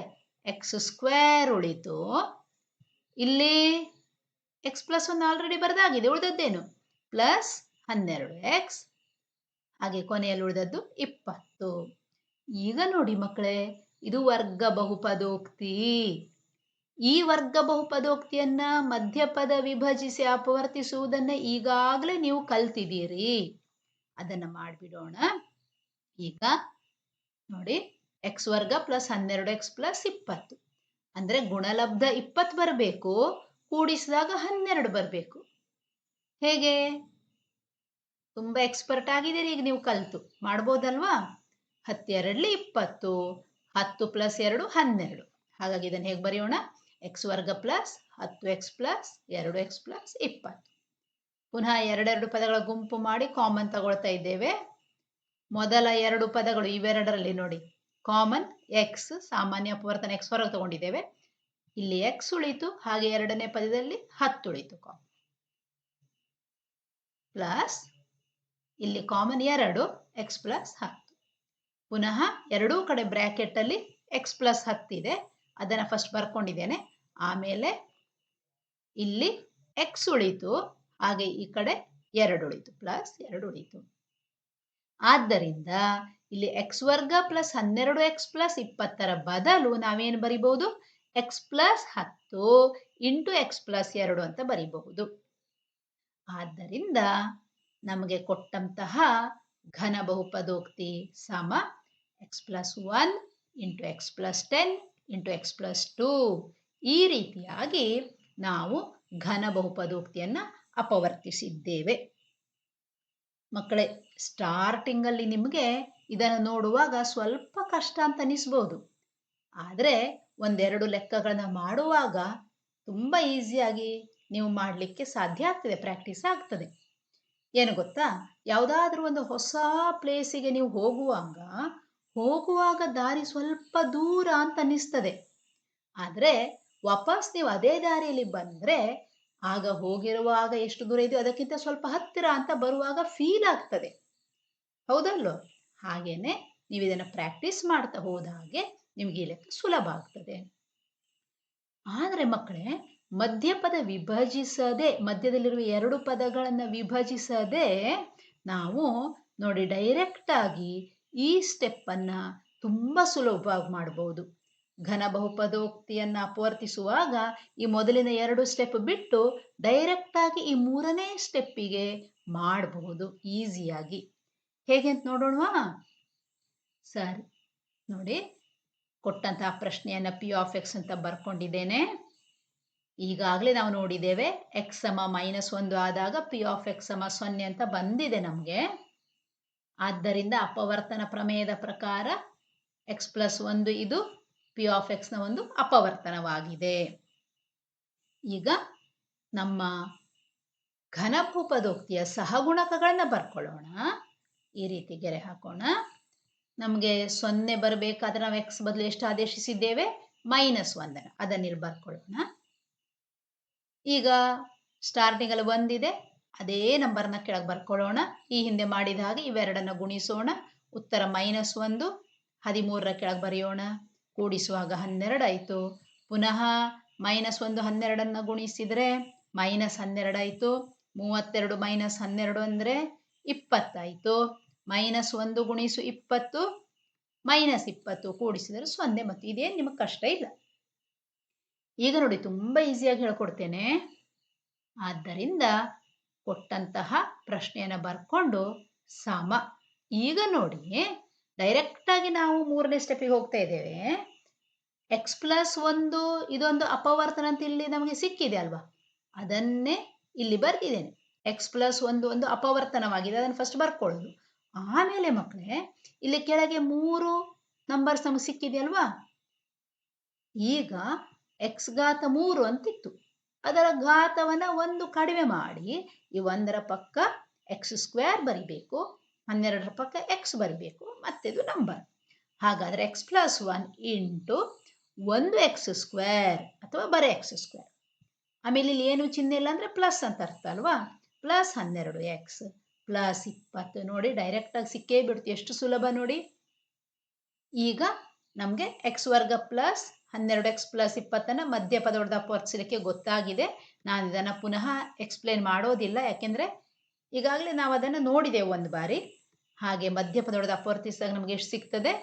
ಎಕ್ಸ್ ಸ್ಕ್ವೇರ್ ಉಳಿತು. ಇಲ್ಲಿ ಎಕ್ಸ್ ಪ್ಲಸ್ ಒನ್ ಆಲ್ರೆಡಿ ಬರೆದಾಗಿದೆ, ಉಳಿದದ್ದೇನು? ಪ್ಲಸ್ ಹನ್ನೆರಡು ಎಕ್ಸ್ ಹಾಗೆ ಕೊನೆಯಲ್ಲಿ ಉಳಿದದ್ದು ಇಪ್ಪತ್ತು. ಈಗ ನೋಡಿ ಮಕ್ಕಳೇ ಇದು ವರ್ಗ ಬಹುಪದೋಕ್ತಿ. ಈ ವರ್ಗ ಬಹುಪದೋಕ್ತಿಯನ್ನ ಮಧ್ಯಪದ ವಿಭಜಿಸಿ ಅಪವರ್ತಿಸುವುದನ್ನ ಈಗಾಗಲೇ ನೀವು ಕಲ್ತಿದ್ದೀರಿ. ಅದನ್ನ ಮಾಡಿಬಿಡೋಣ. ಈಗ ನೋಡಿ ಎಕ್ಸ್ ವರ್ಗ ಪ್ಲಸ್ ಹನ್ನೆರಡು ಎಕ್ಸ್ ಪ್ಲಸ್ ಇಪ್ಪತ್ತು. ಅಂದ್ರೆ ಗುಣಲಬ್ಧ ಇಪ್ಪತ್ತು ಬರಬೇಕು, ಕೂಡಿಸಿದಾಗ ಹನ್ನೆರಡು ಬರಬೇಕು. ಹೇಗೆ? ತುಂಬಾ ಎಕ್ಸ್ಪರ್ಟ್ ಆಗಿದ್ದೀರಿ ಈಗ ನೀವು ಕಲ್ತು. ಮಾಡ್ಬೋದಲ್ವಾ? ಹತ್ತೆರಡಲಿ ಇಪ್ಪತ್ತು. ಹತ್ತು ಪ್ಲಸ್ ಎರಡು ಹನ್ನೆರಡು. ಹಾಗಾಗಿ ಇದನ್ನು ಹೇಗೆ ಬರೆಯೋಣ? ಎಕ್ಸ್ ವರ್ಗ ಪ್ಲಸ್ ಹತ್ತು ಎಕ್ಸ್ ಪ್ಲಸ್ ಎರಡು ಎಕ್ಸ್ ಪ್ಲಸ್ ಇಪ್ಪತ್ತು. ಪುನಃ ಎರಡೆರಡು ಪದಗಳ ಗುಂಪು ಮಾಡಿ ಕಾಮನ್ ತಗೊಳ್ತಾ ಇದ್ದೇವೆ. ಮೊದಲ ಎರಡು ಪದಗಳು ಇವೆರಡರಲ್ಲಿ ನೋಡಿ. ಕಾಮನ್ ಎಕ್ಸ್ ಸಾಮಾನ್ಯ ಅಪವರ್ತನ ಎಕ್ಸ್ ಹೊರಗೆ ತಗೊಂಡಿದ್ದೇವೆ. ಇಲ್ಲಿ ಎಕ್ಸ್ ಉಳಿತು, ಹಾಗೆ ಎರಡನೇ ಪದದಲ್ಲಿ ಹತ್ತು ಉಳಿತು ಕಾಮನ್. ಪ್ಲಸ್ ಇಲ್ಲಿ ಕಾಮನ್ ಎರಡು ಎಕ್ಸ್ ಪ್ಲಸ್ ಹತ್ತು. ಪುನಃ ಎರಡೂ ಕಡೆ ಬ್ರ್ಯಾಕೆಟಲ್ಲಿ ಎಕ್ಸ್ ಪ್ಲಸ್ ಹತ್ತಿದೆ ಅದನ್ನ ಫಸ್ಟ್ ಬರ್ಕೊಂಡಿದ್ದೇನೆ. ಆಮೇಲೆ ಇಲ್ಲಿ ಎಕ್ಸ್ ಉಳಿತು. ಹಾಗೆ ಈ ಕಡೆ ಎರಡು ಉಳಿತು. ಪ್ಲಸ್ ಎರಡು ಉಳಿತು. ಆದ್ದರಿಂದ ಇಲ್ಲಿ ಎಕ್ಸ್ ವರ್ಗ ಪ್ಲಸ್ ಹನ್ನೆರಡು ಎಕ್ಸ್ ಪ್ಲಸ್ ಇಪ್ಪತ್ತರ ಬದಲು ನಾವೇನು ಬರಿಬಹುದು? ಎಕ್ಸ್ ಪ್ಲಸ್ ಹತ್ತು ಇಂಟು ಎಕ್ಸ್ ಪ್ಲಸ್ ಎರಡು ಅಂತ ಬರಿಬಹುದು. ಆದ್ದರಿಂದ ನಮಗೆ ಕೊಟ್ಟಂತಹ ಘನ ಬಹುಪದೋಕ್ತಿ ಸಮ x plus one into x plus ten into x plus two ಈ ರೀತಿಯಾಗಿ ನಾವು ಘನ ಬಹುಪದೋಕ್ತಿಯನ್ನು ಅಪವರ್ತಿಸಿದ್ದೇವೆ. ಮಕ್ಕಳೇ ಸ್ಟಾರ್ಟಿಂಗಲ್ಲಿ ನಿಮಗೆ ಇದನ್ನು ನೋಡುವಾಗ ಸ್ವಲ್ಪ ಕಷ್ಟ ಅಂತ ಅನಿಸ್ಬೋದು. ಆದರೆ ಒಂದೆರಡು ಲೆಕ್ಕಗಳನ್ನು ಮಾಡುವಾಗ ತುಂಬ ಈಸಿಯಾಗಿ ನೀವು ಮಾಡಲಿಕ್ಕೆ ಸಾಧ್ಯ ಆಗ್ತದೆ ಪ್ರಾಕ್ಟೀಸ್ ಆಗ್ತದೆ. ಏನು ಗೊತ್ತಾ? ಯಾವುದಾದ್ರೂ ಒಂದು ಹೊಸ ಪ್ಲೇಸಿಗೆ ನೀವು ಹೋಗುವಾಗ ಹೋಗುವಾಗ ದಾರಿ ಸ್ವಲ್ಪ ದೂರ ಅಂತ ಅನ್ನಿಸ್ತದೆ. ಆದರೆ ವಾಪಸ್ ನೀವು ಅದೇ ದಾರಿಯಲ್ಲಿ ಬಂದರೆ, ಆಗ ಹೋಗಿರುವಾಗ ಎಷ್ಟು ದೂರ ಇದೆಯೋ ಅದಕ್ಕಿಂತ ಸ್ವಲ್ಪ ಹತ್ತಿರ ಅಂತ ಬರುವಾಗ ಫೀಲ್ ಆಗ್ತದೆ. ಹೌದಲ್ಲೋ ಹಾಗೇನೆ ನೀವು ಇದನ್ನು ಪ್ರಾಕ್ಟೀಸ್ ಮಾಡ್ತಾ ಹೋದ ಹಾಗೆ ನಿಮಗೆ ಈ ಲೆಕ್ಕ ಸುಲಭ ಆಗ್ತದೆ. ಆದರೆ ಮಕ್ಕಳೇ ಮಧ್ಯಪದ ವಿಭಜಿಸದೆ, ಮಧ್ಯದಲ್ಲಿರುವ ಎರಡು ಪದಗಳನ್ನು ವಿಭಜಿಸದೆ ನಾವು ನೋಡಿ ಡೈರೆಕ್ಟ್ ಆಗಿ ಈ ಸ್ಟೆಪ್ ತುಂಬ ಸುಲಭವಾಗಿ ಮಾಡಬಹುದು ಘನ ಬಹುಪದೋಕ್ತಿಯನ್ನ ಅಪವರ್ತಿಸುವಾಗ ಈ ಮೊದಲಿನ ಎರಡು ಸ್ಟೆಪ್ ಬಿಟ್ಟು ಡೈರೆಕ್ಟ್ ಆಗಿ ಈ ಮೂರನೇ ಸ್ಟೆಪ್ಪಿಗೆ ಮಾಡಬಹುದು ಈಸಿಯಾಗಿ ಹೇಗೆ ಅಂತ ನೋಡೋಣವಾ? ಸರಿ, ನೋಡಿ ಕೊಟ್ಟಂತಹ ಪ್ರಶ್ನೆಯನ್ನ ಪಿ ಆಫ್ ಎಕ್ಸ್ ಅಂತ ಬರ್ಕೊಂಡಿದ್ದೇನೆ. ಈಗಾಗಲೇ ನಾವು ನೋಡಿದ್ದೇವೆ ಎಕ್ಸ್ ಸಮ ಮೈನಸ್ ಒಂದು ಆದಾಗ ಪಿ ಆಫ್ ಎಕ್ಸ್ ಸಮ ಸೊನ್ನೆ ಅಂತ ಬಂದಿದೆ ನಮಗೆ. ಆದ್ದರಿಂದ ಅಪವರ್ತನ ಪ್ರಮೇಯದ ಪ್ರಕಾರ ಎಕ್ಸ್ ಪ್ಲಸ್ ಒಂದು ಇದು ಪಿ ಆಫ್ ಎಕ್ಸ್ನ ಒಂದು ಅಪವರ್ತನವಾಗಿದೆ. ಈಗ ನಮ್ಮ ಘನಭೂಪದೋಕ್ತಿಯ ಸಹಗುಣಕಗಳನ್ನು ಬರ್ಕೊಳ್ಳೋಣ. ಈ ರೀತಿ ಗೆರೆ ಹಾಕೋಣ. ನಮಗೆ ಸೊನ್ನೆ ಬರಬೇಕಾದ್ರೆ ನಾವು ಎಕ್ಸ್ ಬದಲು ಎಷ್ಟು ಆದೇಶಿಸಿದ್ದೇವೆ? ಮೈನಸ್ ಒಂದನ್ನು. ಅದನ್ನ ಬರ್ಕೊಳ್ಳೋಣ. ಈಗ ಸ್ಟಾರ್ಟಿಂಗಲ್ಲಿ ಒಂದಿದೆ, ಅದೇ ನಂಬರ್ನ ಕೆಳಗೆ ಬರ್ಕೊಳ್ಳೋಣ. ಈ ಹಿಂದೆ ಮಾಡಿದ ಹಾಗೆ ಇವೆರಡನ್ನ ಗುಣಿಸೋಣ. ಉತ್ತರ ಮೈನಸ್ ಒಂದು, ಹದಿಮೂರರ ಕೆಳಗೆ ಬರೆಯೋಣ. ಕೂಡಿಸುವಾಗ ಹನ್ನೆರಡು ಆಯಿತು. ಪುನಃ ಮೈನಸ್ ಒಂದು ಹನ್ನೆರಡನ್ನು ಗುಣಿಸಿದರೆ ಮೈನಸ್ ಹನ್ನೆರಡಾಯಿತು ಮೂವತ್ತೆರಡು ಮೈನಸ್ ಹನ್ನೆರಡು ಅಂದರೆ ಇಪ್ಪತ್ತಾಯಿತು ಮೈನಸ್ ಒಂದು ಗುಣಿಸು ಇಪ್ಪತ್ತು ಮೈನಸ್ ಇಪ್ಪತ್ತು ಕೂಡಿಸಿದರೆ ಸೊನ್ನೆ. ಮತ್ತು ಇದೇನು ನಿಮಗೆ ಕಷ್ಟ ಇಲ್ಲ. ಈಗ ನೋಡಿ ತುಂಬ ಈಸಿಯಾಗಿ ಹೇಳ್ಕೊಡ್ತೇನೆ. ಆದ್ದರಿಂದ ಕೊಟ್ಟಂತಹ ಪ್ರಶ್ನೆಯನ್ನು ಬರ್ಕೊಂಡು ಸಮ. ಈಗ ನೋಡಿ ಡೈರೆಕ್ಟಾಗಿ ನಾವು ಮೂರನೇ ಸ್ಟೆಪಿಗೆ ಹೋಗ್ತಾ ಇದ್ದೇವೆ. ಎಕ್ಸ್ ಪ್ಲಸ್ ಒಂದು ಇದೊಂದು ಅಪವರ್ತನ ಅಂತ ಇಲ್ಲಿ ನಮಗೆ ಸಿಕ್ಕಿದೆ ಅಲ್ವಾ? ಅದನ್ನೇ ಇಲ್ಲಿ ಬರ್ತಿದ್ದೇನೆ ಎಕ್ಸ್ ಪ್ಲಸ್ ಒಂದು ಒಂದು ಅಪವರ್ತನವಾಗಿದೆ, ಅದನ್ನು ಫಸ್ಟ್ ಬರ್ಕೊಳ್ಳೋದು. ಆಮೇಲೆ ಮಕ್ಕಳೇ, ಇಲ್ಲಿ ಕೆಳಗೆ ಮೂರು ನಂಬರ್ಸ್ ನಮಗೆ ಸಿಕ್ಕಿದೆಯಲ್ವಾ ಈಗ ಎಕ್ಸ್ ಘಾತ ಮೂರು ಅಂತಿತ್ತು. ಅದರ ಘಾತವನ್ನ ಒಂದು ಕಡಿಮೆ ಮಾಡಿ, ಈ ಒಂದರ ಪಕ್ಕ ಎಕ್ಸ್ ಸ್ಕ್ವೇರ್ ಬರಿಬೇಕು, ಹನ್ನೆರಡರ ಪಕ್ಕ ಎಕ್ಸ್ ಬರಿಬೇಕು, ಮತ್ತಿದು ನಂಬರ್. ಹಾಗಾದ್ರೆ ಎಕ್ಸ್ ಪ್ಲಸ್ ಒನ್ ಇಂಟು ಒಂದು ಎಕ್ಸ್ ಸ್ಕ್ವೇರ್ ಅಥವಾ ಬರೀ ಎಕ್ಸ್ ಸ್ಕ್ವೇರ್. ಆಮೇಲೆ ಇಲ್ಲಿ ಏನು ಚಿಹ್ನೆ ಇಲ್ಲ ಅಂದರೆ ಪ್ಲಸ್ ಅಂತ ಅರ್ಥ ಅಲ್ವಾ? ಪ್ಲಸ್ ಹನ್ನೆರಡು ಎಕ್ಸ್, ಪ್ಲಸ್ ಇಪ್ಪತ್ತು ನೋಡಿ ಡೈರೆಕ್ಟಾಗಿ ಸಿಕ್ಕೇ ಬಿಡ್ತು. ಎಷ್ಟು ಸುಲಭ ನೋಡಿ? ಈಗ ನಮಗೆ ಎಕ್ಸ್ ವರ್ಗ ಪ್ಲಸ್ ಹನ್ನೆರಡು ಎಕ್ಸ್ ಪ್ಲಸ್ ಇಪ್ಪತ್ತನ್ನು ಮಧ್ಯ ಪದವರ್ಧ ಅಪವರ್ತಿಸಲಿಕ್ಕೆ ಗೊತ್ತಾಗಿದೆ. ನಾನು ಇದನ್ನು ಪುನಃ ಎಕ್ಸ್ಪ್ಲೇನ್ ಮಾಡೋದಿಲ್ಲ. ಯಾಕೆಂದರೆ ಈಗಾಗಲೇ ನಾವು ಅದನ್ನು ನೋಡಿದೆವು ಒಂದು ಬಾರಿ. ಹಾಗೆ ಮಧ್ಯಪದ ಪದವರ್ಧ ಅಪವರ್ತಿಸಿದಾಗ ನಮಗೆ ಎಷ್ಟು ಸಿಗ್ತದೆ?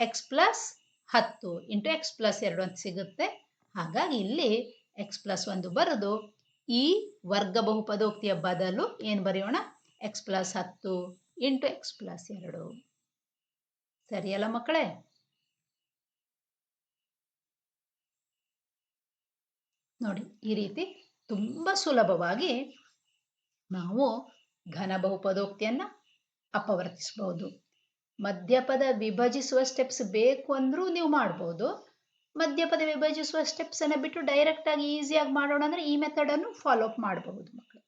ಎಕ್ಸ್ ಪ್ಲಸ್ ಹತ್ತು ಇಂಟು ಎಕ್ಸ್ ಪ್ಲಸ್ ಎರಡು ಅಂತ ಸಿಗುತ್ತೆ. ಹಾಗಾಗಿ ಇಲ್ಲಿ ಎಕ್ಸ್ ಪ್ಲಸ್ ಒಂದು ಬರೆದು ಈ ವರ್ಗ ಬಹುಪದೋಕ್ತಿಯ ಬದಲು ಏನು ಬರೆಯೋಣ? ಎಕ್ಸ್ ಪ್ಲಸ್ ಹತ್ತು ಇಂಟು ಎಕ್ಸ್ ಪ್ಲಸ್ ಎರಡು. ಸರಿಯಲ್ಲ ಮಕ್ಕಳೇ? ನೋಡಿ, ಈ ರೀತಿ ತುಂಬ ಸುಲಭವಾಗಿ ನಾವು ಘನ ಬಹುಪದೋಕ್ತಿಯನ್ನು ಅಪವರ್ತಿಸಬಹುದು ಮಧ್ಯಪದ ವಿಭಜಿಸುವ ಸ್ಟೆಪ್ಸ್ ಬೇಕು ಅಂದರೂ ನೀವು ಮಾಡ್ಬೋದು. ಮಧ್ಯಪದ ವಿಭಜಿಸುವ ಸ್ಟೆಪ್ಸನ್ನು ಬಿಟ್ಟು ಡೈರೆಕ್ಟಾಗಿ ಈಸಿಯಾಗಿ ಮಾಡೋಣ ಅಂದರೆ ಈ ಮೆಥಡನ್ನು ಫಾಲೋ ಅಪ್ ಮಾಡಬಹುದು ಮಕ್ಕಳು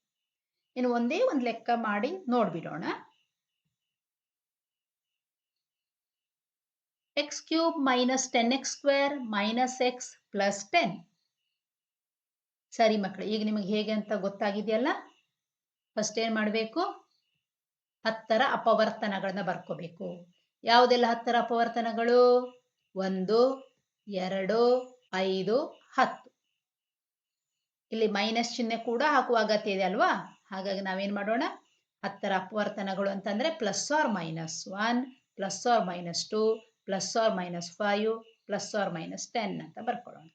ಇನ್ನು ಒಂದೇ ಒಂದು ಲೆಕ್ಕ ಮಾಡಿ ನೋಡ್ಬಿಡೋಣ. X cube minus ten x square minus x plus ten ಸರಿ ಮಕ್ಕಳು ಈಗ ನಿಮಗೆ ಹೇಗೆ ಅಂತ ಗೊತ್ತಾಗಿದೆಯಲ್ಲ? ಫಸ್ಟ್ ಏನು ಮಾಡಬೇಕು? ಹತ್ತರ ಅಪವರ್ತನಗಳನ್ನ ಬರ್ಕೋಬೇಕು. ಯಾವುದೆಲ್ಲ ಹತ್ತರ ಅಪವರ್ತನಗಳು? ಒಂದು, ಎರಡು, ಐದು, ಹತ್ತು. ಇಲ್ಲಿ ಮೈನಸ್ ಚಿಹ್ನೆ ಕೂಡ ಹಾಕುವ ಅಗತ್ಯ ಇದೆ ಅಲ್ವಾ? ಹಾಗಾಗಿ ನಾವೇನು ಮಾಡೋಣ? ಹತ್ತರ ಅಪವರ್ತನಗಳು ಅಂತಂದ್ರೆ plus r minus one plus r minus two plus r minus five plus r minus ten ಅಂತ ಬರ್ಕೊಳ್ಳೋಣ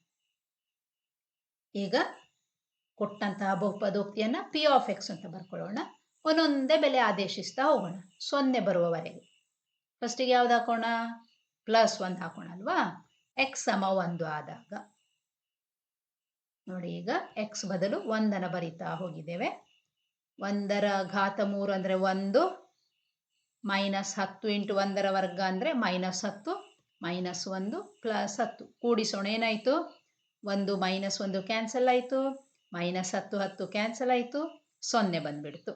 ಈಗ ಕೊಟ್ಟಂತಹ ಬಹುಪದೋಕ್ತಿಯನ್ನ ಪಿ ಆಫ್ ಎಕ್ಸ್ ಅಂತ ಬರ್ಕೊಳ್ಳೋಣ. ಒಂದೊಂದೇ ಬೆಲೆ ಆದೇಶಿಸ್ತಾ ಹೋಗೋಣ. ಸೊನ್ನೆ ಬರುವವರೆಗೆ. ಫಸ್ಟಿಗೆ ಯಾವ್ದು ಹಾಕೋಣ? ಪ್ಲಸ್ ಒಂದು ಹಾಕೋಣ ಅಲ್ವಾ? ಎಕ್ಸ್ ಸಮ ಒಂದು ಆದಾಗ. ನೋಡಿ ಈಗ ಎಕ್ಸ್ ಬದಲು ಒಂದನ ಬರಿತಾ ಹೋಗಿದ್ದೇವೆ. ಒಂದರ ಘಾತ ಮೂರು ಅಂದರೆ ಒಂದು ಮೈನಸ್ ಹತ್ತು ಇಂಟು ಒಂದರ ವರ್ಗ ಅಂದರೆ ಮೈನಸ್ ಹತ್ತು ಮೈನಸ್ ಒಂದು ಪ್ಲಸ್ ಹತ್ತು. ಕೂಡಿಸೋಣ ಏನಾಯಿತು? ಒಂದು ಮೈನಸ್ ಒಂದು ಕ್ಯಾನ್ಸಲ್ ಆಯಿತು. ಮೈನಸ್ ಹತ್ತು ಹತ್ತು ಕ್ಯಾನ್ಸಲ್ ಆಯಿತು, ಸೊನ್ನೆ ಬಂದ್ಬಿಡ್ತು.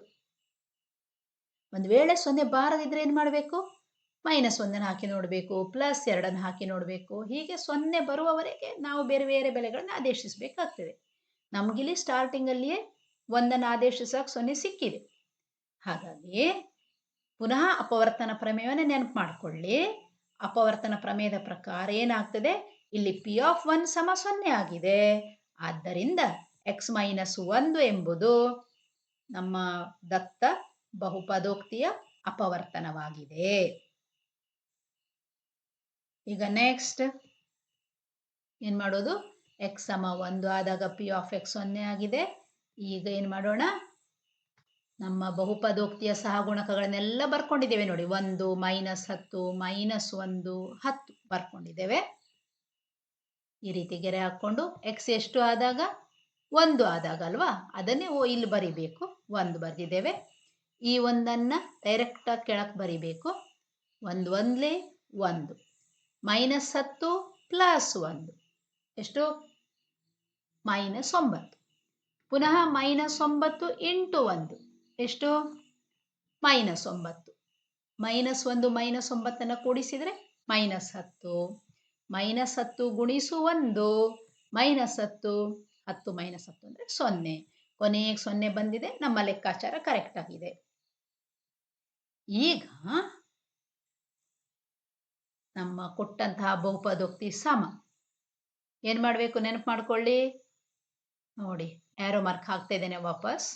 ಒಂದು ವೇಳೆ ಸೊನ್ನೆ ಬಾರದಿದ್ರೆ ಏನು ಮಾಡಬೇಕು? ಮೈನಸ್ ಒಂದನ್ನು ಹಾಕಿ ನೋಡಬೇಕು, ಪ್ಲಸ್ ಎರಡನ್ನು ಹಾಕಿ ನೋಡಬೇಕು. ಹೀಗೆ ಸೊನ್ನೆ ಬರುವವರೆಗೆ ನಾವು ಬೇರೆ ಬೇರೆ ಬೆಲೆಗಳನ್ನು ಆದೇಶಿಸಬೇಕಾಗ್ತದೆ. ನಮಗಿಲ್ಲಿ ಸ್ಟಾರ್ಟಿಂಗಲ್ಲಿಯೇ ಒಂದನ್ನು ಆದೇಶಿಸೋಕೆ ಸೊನ್ನೆ ಸಿಕ್ಕಿದೆ. ಹಾಗಾಗಿ ಪುನಃ ಅಪವರ್ತನ ಪ್ರಮೇಯವನ್ನು ನೆನಪು ಮಾಡಿಕೊಳ್ಳಿ. ಅಪವರ್ತನ ಪ್ರಮೇಯದ ಪ್ರಕಾರ ಏನಾಗ್ತದೆ? ಇಲ್ಲಿ ಪಿ ಆಫ್ ಒನ್ ಸಮ ಸೊನ್ನೆ ಆಗಿದೆ. ಆದ್ದರಿಂದ ಎಕ್ಸ್ ಮೈನಸ್ ಒಂದು ಎಂಬುದು ನಮ್ಮ ದತ್ತ ಬಹುಪದೋಕ್ತಿಯ ಅಪವರ್ತನವಾಗಿದೆ. ಈಗ ನೆಕ್ಸ್ಟ್ ಏನು ಮಾಡೋದು? ಎಕ್ಸ್ ಸಮ ಒಂದು ಆದಾಗ ಪಿ ಆಫ್ ಎಕ್ಸ್ ಸೊನ್ನೆ ಆಗಿದೆ. ಈಗ ಏನು ಮಾಡೋಣ? ನಮ್ಮ ಬಹುಪದೋಕ್ತಿಯ ಸಹಗುಣಕಗಳನ್ನೆಲ್ಲ ಬರ್ಕೊಂಡಿದ್ದೇವೆ ನೋಡಿ. ಒಂದು ಮೈನಸ್ ಹತ್ತು ಮೈನಸ್ ಒಂದು, ಹತ್ತು ಬರ್ಕೊಂಡಿದ್ದೇವೆ. ಈ ರೀತಿ ಗೆರೆ ಹಾಕ್ಕೊಂಡು ಎಕ್ಸ್ ಎಷ್ಟು ಆದಾಗ? ಒಂದು ಆದಾಗಲ್ವಾ? ಅದನ್ನೇ ಓ, ಇಲ್ಲಿ ಬರಿಬೇಕು. ಒಂದು ಬರೆದಿದ್ದೇವೆ. ಈ ಒಂದನ್ನು ಡೈರೆಕ್ಟಾಗಿ ಕೆಳಕ್ಕೆ ಬರಿಬೇಕು. ಒಂದು, ಒಂದಲೇ ಒಂದು. ಮೈನಸ್ ಹತ್ತು ಪ್ಲಸ್ ಒಂದು. ಎಷ್ಟು? ಮೈನಸ್ ಒಂಬತ್ತು. ಪುನಃ ಮೈನಸ್ ಒಂಬತ್ತು ಇಂಟು ಒಂದು. ಎಷ್ಟು? ಮೈನಸ್ ಒಂಬತ್ತು. ಮೈನಸ್ ಒಂದು, ಮೈನಸ್ ಒಂಬತ್ತನ್ನು ಕೂಡಿಸಿದರೆ ಮೈನಸ್ ಹತ್ತು. ಮೈನಸ್ ಹತ್ತು ಗುಣಿಸು ಒಂದು. ಮೈನಸ್ ಹತ್ತು ಹತ್ತು ಮೈನಸ್ ಹತ್ತು ಅಂದರೆ ಸೊನ್ನೆ. ಕೊನೆಗೆ ಸೊನ್ನೆ ಬಂದಿದೆ, ನಮ್ಮ ಲೆಕ್ಕಾಚಾರ ಕರೆಕ್ಟ್ ಆಗಿದೆ. ಈಗ ನಮ್ಮ ಕೊಟ್ಟಂತಹ ಬಹುಪದೋಕ್ತಿ ಸಮ. ಏನು ಮಾಡಬೇಕು ನೆನಪು ಮಾಡ್ಕೊಳ್ಳಿ? ನೋಡಿ ಯಾರೋ ಮಾರ್ಕ್ ಹಾಕ್ತಾ ಇದ್ದೇನೆ ವಾಪಸ್.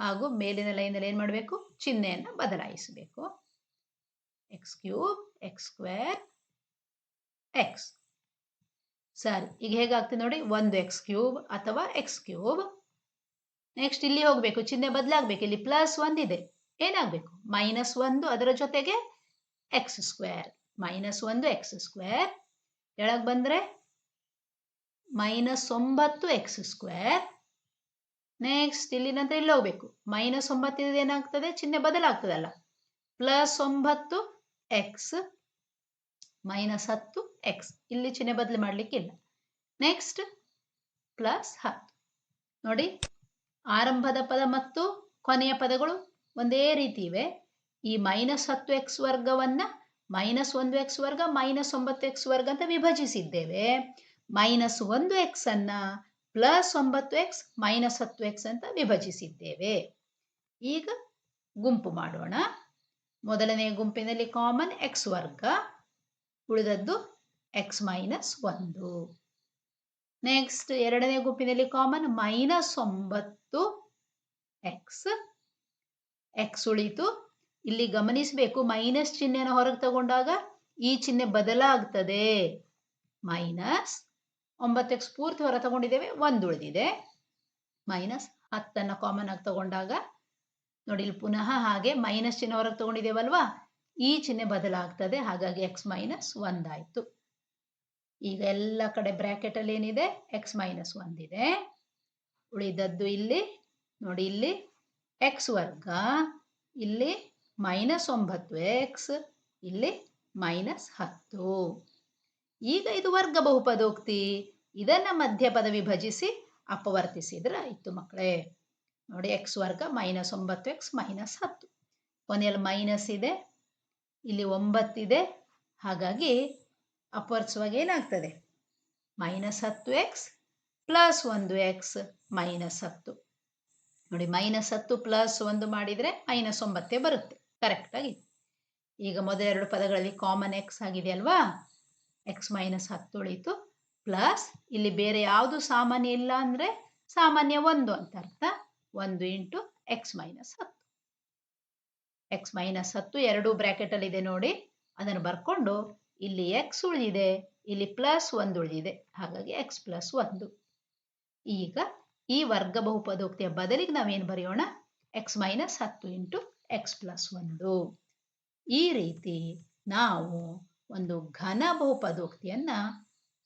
ಹಾಗೂ ಮೇಲಿನ ಲೈನಲ್ಲಿ ಏನು ಮಾಡಬೇಕು? ಚಿಹ್ನೆಯನ್ನು ಬದಲಾಯಿಸಬೇಕು. X cube x square x ಸರಿ, ಈಗ ಹೇಗಾಗ್ತದೆ ನೋಡಿ, ಒಂದು ಎಕ್ಸ್ ಕ್ಯೂಬ್ ಅಥವಾ ಎಕ್ಸ್ ಕ್ಯೂಬ್ ನೆಕ್ಸ್ಟ್ ಇಲ್ಲಿ ಹೋಗಬೇಕು, ಚಿಹ್ನೆ ಬದಲಾಗಬೇಕು, ಇಲ್ಲಿ ಪ್ಲಸ್ ಇದೆ. ಏನಾಗಬೇಕು? ಮೈನಸ್ ಒಂದು ಅದರ ಜೊತೆಗೆ ಎಕ್ಸ್ ಸ್ಕ್ವೇರ್ ಮೈನಸ್ ಒಂದು ಎಕ್ಸ್ ಸ್ಕ್ವೇರ್ ಕೆಳಗೆ ಬಂದರೆ ಮೈನಸ್ ಒಂಬತ್ತು ಎಕ್ಸ್ ಸ್ಕ್ವೇರ್ ನೆಕ್ಸ್ಟ್ ಇಲ್ಲಿ ನಂತರ ಇಲ್ಲಿ ಹೋಗ್ಬೇಕು. ಮೈನಸ್ ಒಂಬತ್ತು ಏನಾಗ್ತದೆ? ಚಿಹ್ನೆ ಬದಲಾಗ್ತದಲ್ಲ. ಪ್ಲಸ್ ಒಂಬತ್ತು ಎಕ್ಸ್ ಮೈನಸ್ ಹತ್ತು ಎಕ್ಸ್ ಇಲ್ಲಿ ಚಿಹ್ನೆ ಬದಲು ಮಾಡಲಿಕ್ಕಿಲ್ಲ. ನೆಕ್ಸ್ಟ್ ಪ್ಲಸ್ ಹತ್ತು. ನೋಡಿ, ಆರಂಭದ ಪದ ಮತ್ತು ಕೊನೆಯ ಪದಗಳು ಒಂದೇ ರೀತಿ ಇವೆ. ಈ ಮೈನಸ್ ಹತ್ತು ಎಕ್ಸ್ ವರ್ಗವನ್ನು ಮೈನಸ್ ಒಂದು ಎಕ್ಸ್ ವರ್ಗ ಮೈನಸ್ ಒಂಬತ್ತು ಎಕ್ಸ್ ವರ್ಗ ಅಂತ ವಿಭಜಿಸಿದ್ದೇವೆ. ಮೈನಸ್ ಒಂದು ಎಕ್ಸ್ ಅನ್ನ ಪ್ಲಸ್ ಒಂಬತ್ತು ಎಕ್ಸ್ ಮೈನಸ್ ಹತ್ತು ಎಕ್ಸ್ ಅಂತ ವಿಭಜಿಸಿದ್ದೇವೆ. ಈಗ ಗುಂಪು ಮಾಡೋಣ. ಮೊದಲನೇ ಗುಂಪಿನಲ್ಲಿ ಕಾಮನ್ ಎಕ್ಸ್ ವರ್ಗ, ಉಳಿದದ್ದು ಎಕ್ಸ್ ಮೈನಸ್ ಒಂದು. ನೆಕ್ಸ್ಟ್ ಎರಡನೇ ಗುಂಪಿನಲ್ಲಿ ಕಾಮನ್ ಮೈನಸ್ ಒಂಬತ್ತು ಎಕ್ಸ್ ಎಕ್ಸ್ ಉಳಿತು. ಇಲ್ಲಿ ಗಮನಿಸಬೇಕು ಮೈನಸ್ ಚಿಹ್ನೆಯನ್ನು ಹೊರಗೆ ತಗೊಂಡಾಗ ಈ ಚಿಹ್ನೆ ಬದಲಾಗ್ತದೆ. ಮೈನಸ್ ಒಂಬತ್ತು ಎಕ್ಸ್ ಪೂರ್ತಿ ಹೊರ ತಗೊಂಡಿದ್ದೇವೆ, ಒಂದು ಉಳಿದಿದೆ. ಮೈನಸ್ ಹತ್ತನ್ನು ಕಾಮನ್ ಆಗಿ ತಗೊಂಡಾಗ, ನೋಡಿ ಇಲ್ಲಿ ಪುನಃ ಹಾಗೆ ಮೈನಸ್ ಚಿಹ್ನೆ ಹೊರಗೆ ತಗೊಂಡಿದ್ದೇವಲ್ವಾ? ಈ ಚಿಹ್ನೆ ಬದಲಾಗ್ತದೆ, ಹಾಗಾಗಿ ಎಕ್ಸ್ ಮೈನಸ್ ಒಂದಾಯಿತು ಕಡೆ ಕಡೆ ಬ್ರ್ಯಾಕೆಟಲ್ಲಿ ಏನಿದೆ? ಎಕ್ಸ್ ಮೈನಸ್ ಒಂದಿದೆ ಉಳಿದದ್ದು ಇಲ್ಲಿ, ನೋಡಿ ಇಲ್ಲಿ ಎಕ್ಸ್ ವರ್ಗ, ಇಲ್ಲಿ ಮೈನಸ್ ಒಂಬತ್ತು ಎಕ್ಸ್ ಇಲ್ಲಿ ಮೈನಸ್ ಹತ್ತು. ಈಗ ಇದು ವರ್ಗ ಬಹುಪದೋಕ್ತಿ ಇದನ್ನು ಮಧ್ಯಪದ ವಿಭಜಿಸಿ ಅಪವರ್ತಿಸಿದ್ರೆ ಆಯಿತು ಮಕ್ಕಳೇ. ನೋಡಿ ಎಕ್ಸ್ ವರ್ಗ ಮೈನಸ್ ಒಂಬತ್ತು ಎಕ್ಸ್ ಮೈನಸ್ ಹತ್ತು. ಕೊನೆಯಲ್ಲಿ ಮೈನಸ್ ಇದೆ, ಇಲ್ಲಿ ಒಂಬತ್ತಿದೆ ಹಾಗಾಗಿ ಅಪವರ್ತಿಸುವಾಗ ಏನಾಗ್ತದೆ? ಮೈನಸ್ ಹತ್ತು ಎಕ್ಸ್ ಪ್ಲಸ್ ಒಂದು ಎಕ್ಸ್ ಮೈನಸ್ ಹತ್ತು. ನೋಡಿ ಮೈನಸ್ ಹತ್ತು ಪ್ಲಸ್ ಒಂದು ಮಾಡಿದರೆ ಮೈನಸ್ ಒಂಬತ್ತೇ ಬರುತ್ತೆ. ಕರೆಕ್ಟಾಗಿ ಈಗ ಮೊದಲೆರಡು ಪದಗಳಲ್ಲಿ ಕಾಮನ್ ಎಕ್ಸ್ ಆಗಿದೆ ಅಲ್ವಾ? ಎಕ್ಸ್ ಮೈನಸ್ ಹತ್ತು ಉಳಿತು ಪ್ಲಸ್ ಇಲ್ಲಿ ಬೇರೆ ಯಾವುದು ಸಾಮಾನ್ಯ ಇಲ್ಲ ಅಂದರೆ ಸಾಮಾನ್ಯ ಒಂದು ಅಂತ ಅರ್ಥ. ಒಂದು ಇಂಟು ಎಕ್ಸ್ ಮೈನಸ್ ಹತ್ತು. ಎಕ್ಸ್ ಮೈನಸ್ ಹತ್ತು ಎರಡು ಬ್ರ್ಯಾಕೆಟಲ್ಲಿ ಇದೆ ನೋಡಿ. ಅದನ್ನು ಬರ್ಕೊಂಡು ಇಲ್ಲಿ ಎಕ್ಸ್ ಉಳಿದಿದೆ, ಇಲ್ಲಿ ಪ್ಲಸ್ ಒಂದು ಉಳಿದಿದೆ. ಹಾಗಾಗಿ ಎಕ್ಸ್ ಪ್ಲಸ್ ಒಂದು. ಈಗ ಈ ವರ್ಗ ಬಹುಪದೋಕ್ತಿಯ ಬದಲಿಗೆ ನಾವೇನು ಬರೆಯೋಣ? ಎಕ್ಸ್ ಮೈನಸ್ ಹತ್ತು ಇಂಟು ಎಕ್ಸ್ ಪ್ಲಸ್ ಒಂದು. ಈ ರೀತಿ ನಾವು ಒಂದು ಘನ ಬಹುಪದೋಕ್ತಿಯನ್ನ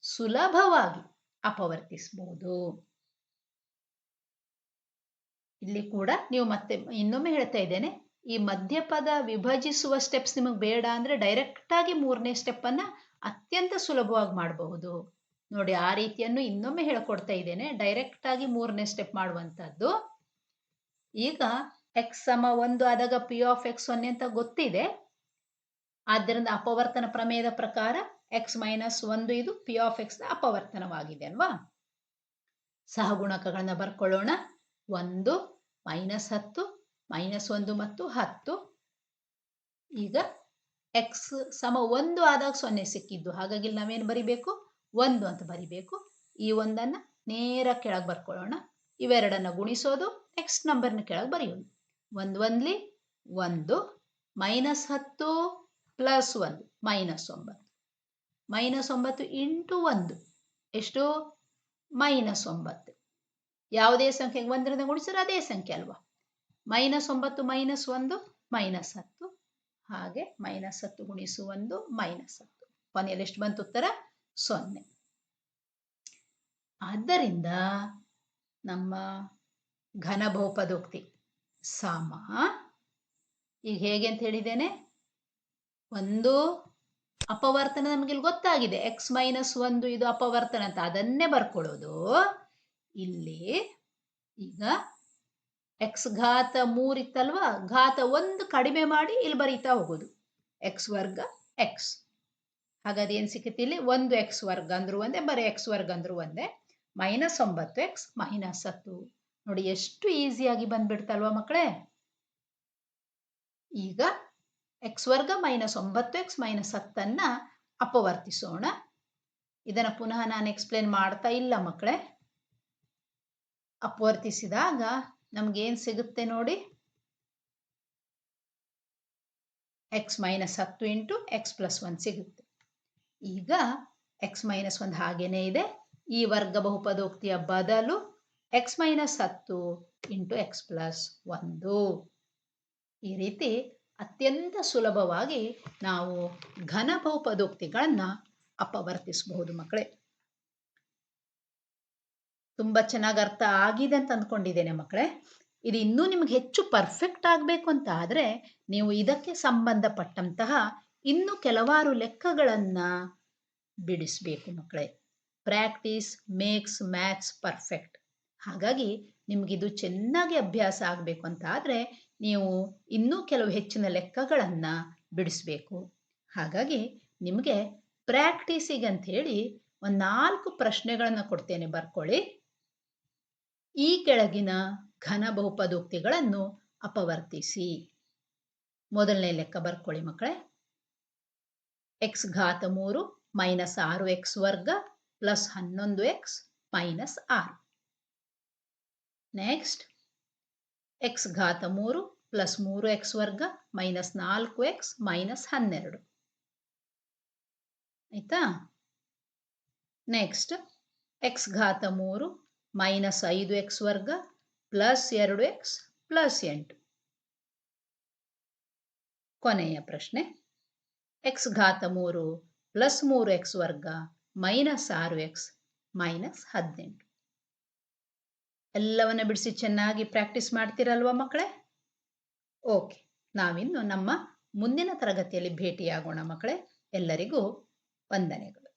ಸುಲಭವಾಗಿ ಅಪವರ್ತಿಸಬಹುದು ಇಲ್ಲಿ ಕೂಡ ನೀವು ಮತ್ತೆ ಇನ್ನೊಮ್ಮೆ ಹೇಳ್ತಾ ಇದ್ದೇನೆ. ಈ ಮಧ್ಯಪದ ವಿಭಜಿಸುವ ಸ್ಟೆಪ್ಸ್ ನಿಮಗೆ ಬೇಡ ಅಂದ್ರೆ ಡೈರೆಕ್ಟ್ ಆಗಿ ಮೂರನೇ ಸ್ಟೆಪ್ ಅನ್ನ ಅತ್ಯಂತ ಸುಲಭವಾಗಿ ಮಾಡಬಹುದು. ನೋಡಿ, ಆ ರೀತಿಯನ್ನು ಇನ್ನೊಮ್ಮೆ ಹೇಳ್ಕೊಡ್ತಾ ಇದ್ದೇನೆ. ಡೈರೆಕ್ಟ್ ಆಗಿ ಮೂರನೇ ಸ್ಟೆಪ್ ಮಾಡುವಂತದ್ದು ಈಗ ಎಕ್ಸ್ ಸಮ ಒಂದು ಆದಾಗ ಪಿ ಆಫ್ ಎಕ್ಸ್ ಸೊನ್ನೆ ಅಂತ ಗೊತ್ತಿದೆ. ಆದ್ದರಿಂದ ಅಪವರ್ತನ ಪ್ರಮೇಯದ ಪ್ರಕಾರ ಎಕ್ಸ್ ಮೈನಸ್ ಒಂದು ಇದು ಪಿ ಆಫ್ ಎಕ್ಸ್ ಅಪವರ್ತನವಾಗಿದೆ ಅಲ್ವಾ? ಸಹಗುಣಕಗಳನ್ನ ಬರ್ಕೊಳ್ಳೋಣ. ಒಂದು ಮೈನಸ್ ಹತ್ತು ಮೈನಸ್ ಒಂದು ಮತ್ತು ಹತ್ತು. ಈಗ ಎಕ್ಸ್ ಸಮ ಒಂದು ಆದಾಗ ಸೊನ್ನೆ ಸಿಕ್ಕಿದ್ದು. ಹಾಗಾಗಿ ನಾವೇನು ಬರಿಬೇಕು? ಒಂದು ಅಂತ ಬರಿಬೇಕು. ಈ ಒಂದನ್ನ ನೇರ ಕೆಳಗೆ ಬರ್ಕೊಳ್ಳೋಣ. ಇವೆರಡನ್ನ ಗುಣಿಸೋದು ನೆಕ್ಸ್ಟ್ ನಂಬರ್ನ ಕೆಳಗೆ ಬರೆಯೋಣ ಒಂದು ಒಂದ್ಲಿ ಒಂದು ಮೈನಸ್ ಹತ್ತು ಪ್ಲಸ್ ಒಂದು, ಮೈನಸ್ ಒಂಬತ್ತು. ಮೈನಸ್ ಒಂಬತ್ತು ಇಂಟು ಒಂದು. ಎಷ್ಟು? ಮೈನಸ್ ಒಂಬತ್ತು. ಯಾವುದೇ ಸಂಖ್ಯೆಗೆ ಒಂದರಿಂದ ಗುಣಿಸಿದ್ರೆ ಅದೇ ಸಂಖ್ಯೆ ಅಲ್ವಾ? ಮೈನಸ್ ಒಂಬತ್ತು ಮೈನಸ್ ಒಂದು ಮೈನಸ್ ಹತ್ತು. ಹಾಗೆ ಮೈನಸ್ ಹತ್ತು ಗುಣಿಸು ಒಂದು ಮೈನಸ್ ಹತ್ತು. ಕೊನೆಯಲ್ಲಿ ಎಷ್ಟು ಬಂತು ಉತ್ತರ? ಸೊನ್ನೆ. ಆದ್ದರಿಂದ ನಮ್ಮ ಘನ ಬಹುಪದೋಕ್ತಿ ಸಮ. ಈಗ ಹೇಗೆ ಅಂತ ಹೇಳಿದ್ದೇನೆ? ಒಂದು ಅಪವರ್ತನ ನಮಗೆ ಇಲ್ಲಿ ಗೊತ್ತಾಗಿದೆ. ಎಕ್ಸ್ ಮೈನಸ್ ಒಂದು ಇದು ಅಪವರ್ತನ ಅಂತ. ಅದನ್ನೇ ಬರ್ಕೊಳ್ಳೋದು ಇಲ್ಲಿ ಈಗ ಎಕ್ಸ್ ಘಾತ ಮೂರಿತ್ತಲ್ವಾ? ಘಾತ ಒಂದು ಕಡಿಮೆ ಮಾಡಿ ಇಲ್ಲಿ ಬರೀತಾ ಹೋಗೋದು. ಎಕ್ಸ್ ವರ್ಗ ಎಕ್ಸ್ ಹಾಗಾದ್ರೆ ಏನು ಸಿಕ್ಕುತ್ತೆ ಇಲ್ಲಿ? ಒಂದು ಎಕ್ಸ್ ವರ್ಗ ಅಂದ್ರು ಒಂದೇ, ಬರೀ ಎಕ್ಸ್ ವರ್ಗ ಅಂದ್ರು ಒಂದೇ. ಮೈನಸ್ ಒಂಬತ್ತು ಎಕ್ಸ್ ಮೈನಸ್ ಹತ್ತು. ನೋಡಿ ಎಷ್ಟು ಈಸಿಯಾಗಿ ಬಂದ್ಬಿಡ್ತಲ್ವಾ ಮಕ್ಕಳೇ? ಈಗ ಎಕ್ಸ್ ವರ್ಗ ಮೈನಸ್ ಒಂಬತ್ತು ಎಕ್ಸ್ ಮೈನಸ್ ಹತ್ತನ್ನ ಅಪವರ್ತಿಸೋಣ. ಇದನ್ನು ಪುನಃ ನಾನು ಎಕ್ಸ್ಪ್ಲೇನ್ ಮಾಡ್ತಾ ಇಲ್ಲ ಮಕ್ಕಳೇ. ಅಪವರ್ತಿಸಿದಾಗ ನಮ್ಗೇನ್ ಸಿಗುತ್ತೆ ನೋಡಿ? ಎಕ್ಸ್ ಮೈನಸ್ ಹತ್ತು ಇಂಟು ಎಕ್ಸ್ ಪ್ಲಸ್ ಒನ್ ಸಿಗುತ್ತೆ. ಈಗ ಎಕ್ಸ್ ಮೈನಸ್ ಒಂದು ಹಾಗೇನೇ ಇದೆ. ಈ ವರ್ಗ ಬಹುಪದೋಕ್ತಿಯ ಬದಲು ಎಕ್ಸ್ ಮೈನಸ್ ಹತ್ತು ಇಂಟು ಎಕ್ಸ್ ಪ್ಲಸ್ ಒಂದು. ಈ ರೀತಿ ಅತ್ಯಂತ ಸುಲಭವಾಗಿ ನಾವು ಘನ ಬಹುಪದೋಕ್ತಿಗಳನ್ನ ಅಪವರ್ತಿಸಬಹುದು ಮಕ್ಕಳೇ. ತುಂಬಾ ಚೆನ್ನಾಗಿ ಅರ್ಥ ಆಗಿದೆ ಅಂತ ಅಂದ್ಕೊಂಡಿದ್ದೇನೆ ಮಕ್ಕಳೇ. ಇದು ಇನ್ನೂ ನಿಮ್ಗೆ ಹೆಚ್ಚು ಪರ್ಫೆಕ್ಟ್ ಆಗಬೇಕು ಅಂತ ಆದರೆ ನೀವು ಇದಕ್ಕೆ ಸಂಬಂಧಪಟ್ಟಂತಹ ಇನ್ನು ಕೆಲವಾರು ಲೆಕ್ಕಗಳನ್ನು ಬಿಡಿಸಬೇಕು ಮಕ್ಕಳೇ. ಪ್ರಾಕ್ಟೀಸ್ ಮೇಕ್ಸ್ ಮ್ಯಾಥ್ಸ್ ಪರ್ಫೆಕ್ಟ್ ಹಾಗಾಗಿ ನಿಮಗಿದು ಚೆನ್ನಾಗಿ ಅಭ್ಯಾಸ ಆಗಬೇಕು ಅಂತ ಆದರೆ ನೀವು ಇನ್ನೂ ಕೆಲವು ಹೆಚ್ಚಿನ ಲೆಕ್ಕಗಳನ್ನು ಬಿಡಿಸಬೇಕು. ಹಾಗಾಗಿ ನಿಮಗೆ ಪ್ರಾಕ್ಟೀಸಿಗೆ ಅಂತ ಹೇಳಿ ಒಂದು ನಾಲ್ಕು ಪ್ರಶ್ನೆಗಳನ್ನು ಕೊಡ್ತೇನೆ ಬರ್ಕೊಳ್ಳಿ. ಈ ಕೆಳಗಿನ ಘನ ಬಹುಪದೋಕ್ತಿಗಳನ್ನು ಅಪವರ್ತಿಸಿ. ಮೊದಲನೇ ಲೆಕ್ಕ ಬರ್ಕೊಳ್ಳಿ ಮಕ್ಕಳೇ. ಎಕ್ಸ್ ಘಾತ ಮೂರು ಮೈನಸ್ ಆರು ಎಕ್ಸ್ ವರ್ಗ ಪ್ಲಸ್ ಹನ್ನೊಂದು ಎಕ್ಸ್ ಮೈನಸ್ ಆರು. ನೆಕ್ಸ್ಟ್ ಎಕ್ಸ್ ಘಾತ ಮೂರು ಪ್ಲಸ್ ಮೂರು ಎಕ್ಸ್ ವರ್ಗ ಮೈನಸ್ ನಾಲ್ಕು ಎಕ್ಸ್ ಮೈನಸ್ ಹನ್ನೆರಡು. ಆಯ್ತಾ? ನೆಕ್ಸ್ಟ್ ಎಕ್ಸ್ ಘಾತ ಮೂರು ಮೈನಸ್ ಐದು ಎಕ್ಸ್ ವರ್ಗ ಪ್ಲಸ್ ಎರಡು ಎಕ್ಸ್ ಪ್ಲಸ್ ಎಂಟು. ಕೊನೆಯ ಪ್ರಶ್ನೆ. ಎಕ್ಸ್ ಘಾತ ಮೂರು ಪ್ಲಸ್ ಮೂರು ಎಕ್ಸ್ ವರ್ಗ ಮೈನಸ್ ಆರು ಎಕ್ಸ್ ಮೈನಸ್ ಹದಿನೆಂಟು. ಎಲ್ಲವನ್ನ ಬಿಡಿಸಿ ಚೆನ್ನಾಗಿ ಪ್ರಾಕ್ಟೀಸ್ ಮಾಡ್ತೀರಲ್ವಾ ಮಕ್ಕಳೇ? ಓಕೆ, ನಾವಿನ್ನು ನಮ್ಮ ಮುಂದಿನ ತರಗತಿಯಲ್ಲಿ ಭೇಟಿಯಾಗೋಣ ಮಕ್ಕಳೇ. ಎಲ್ಲರಿಗೂ ವಂದನೆಗಳು.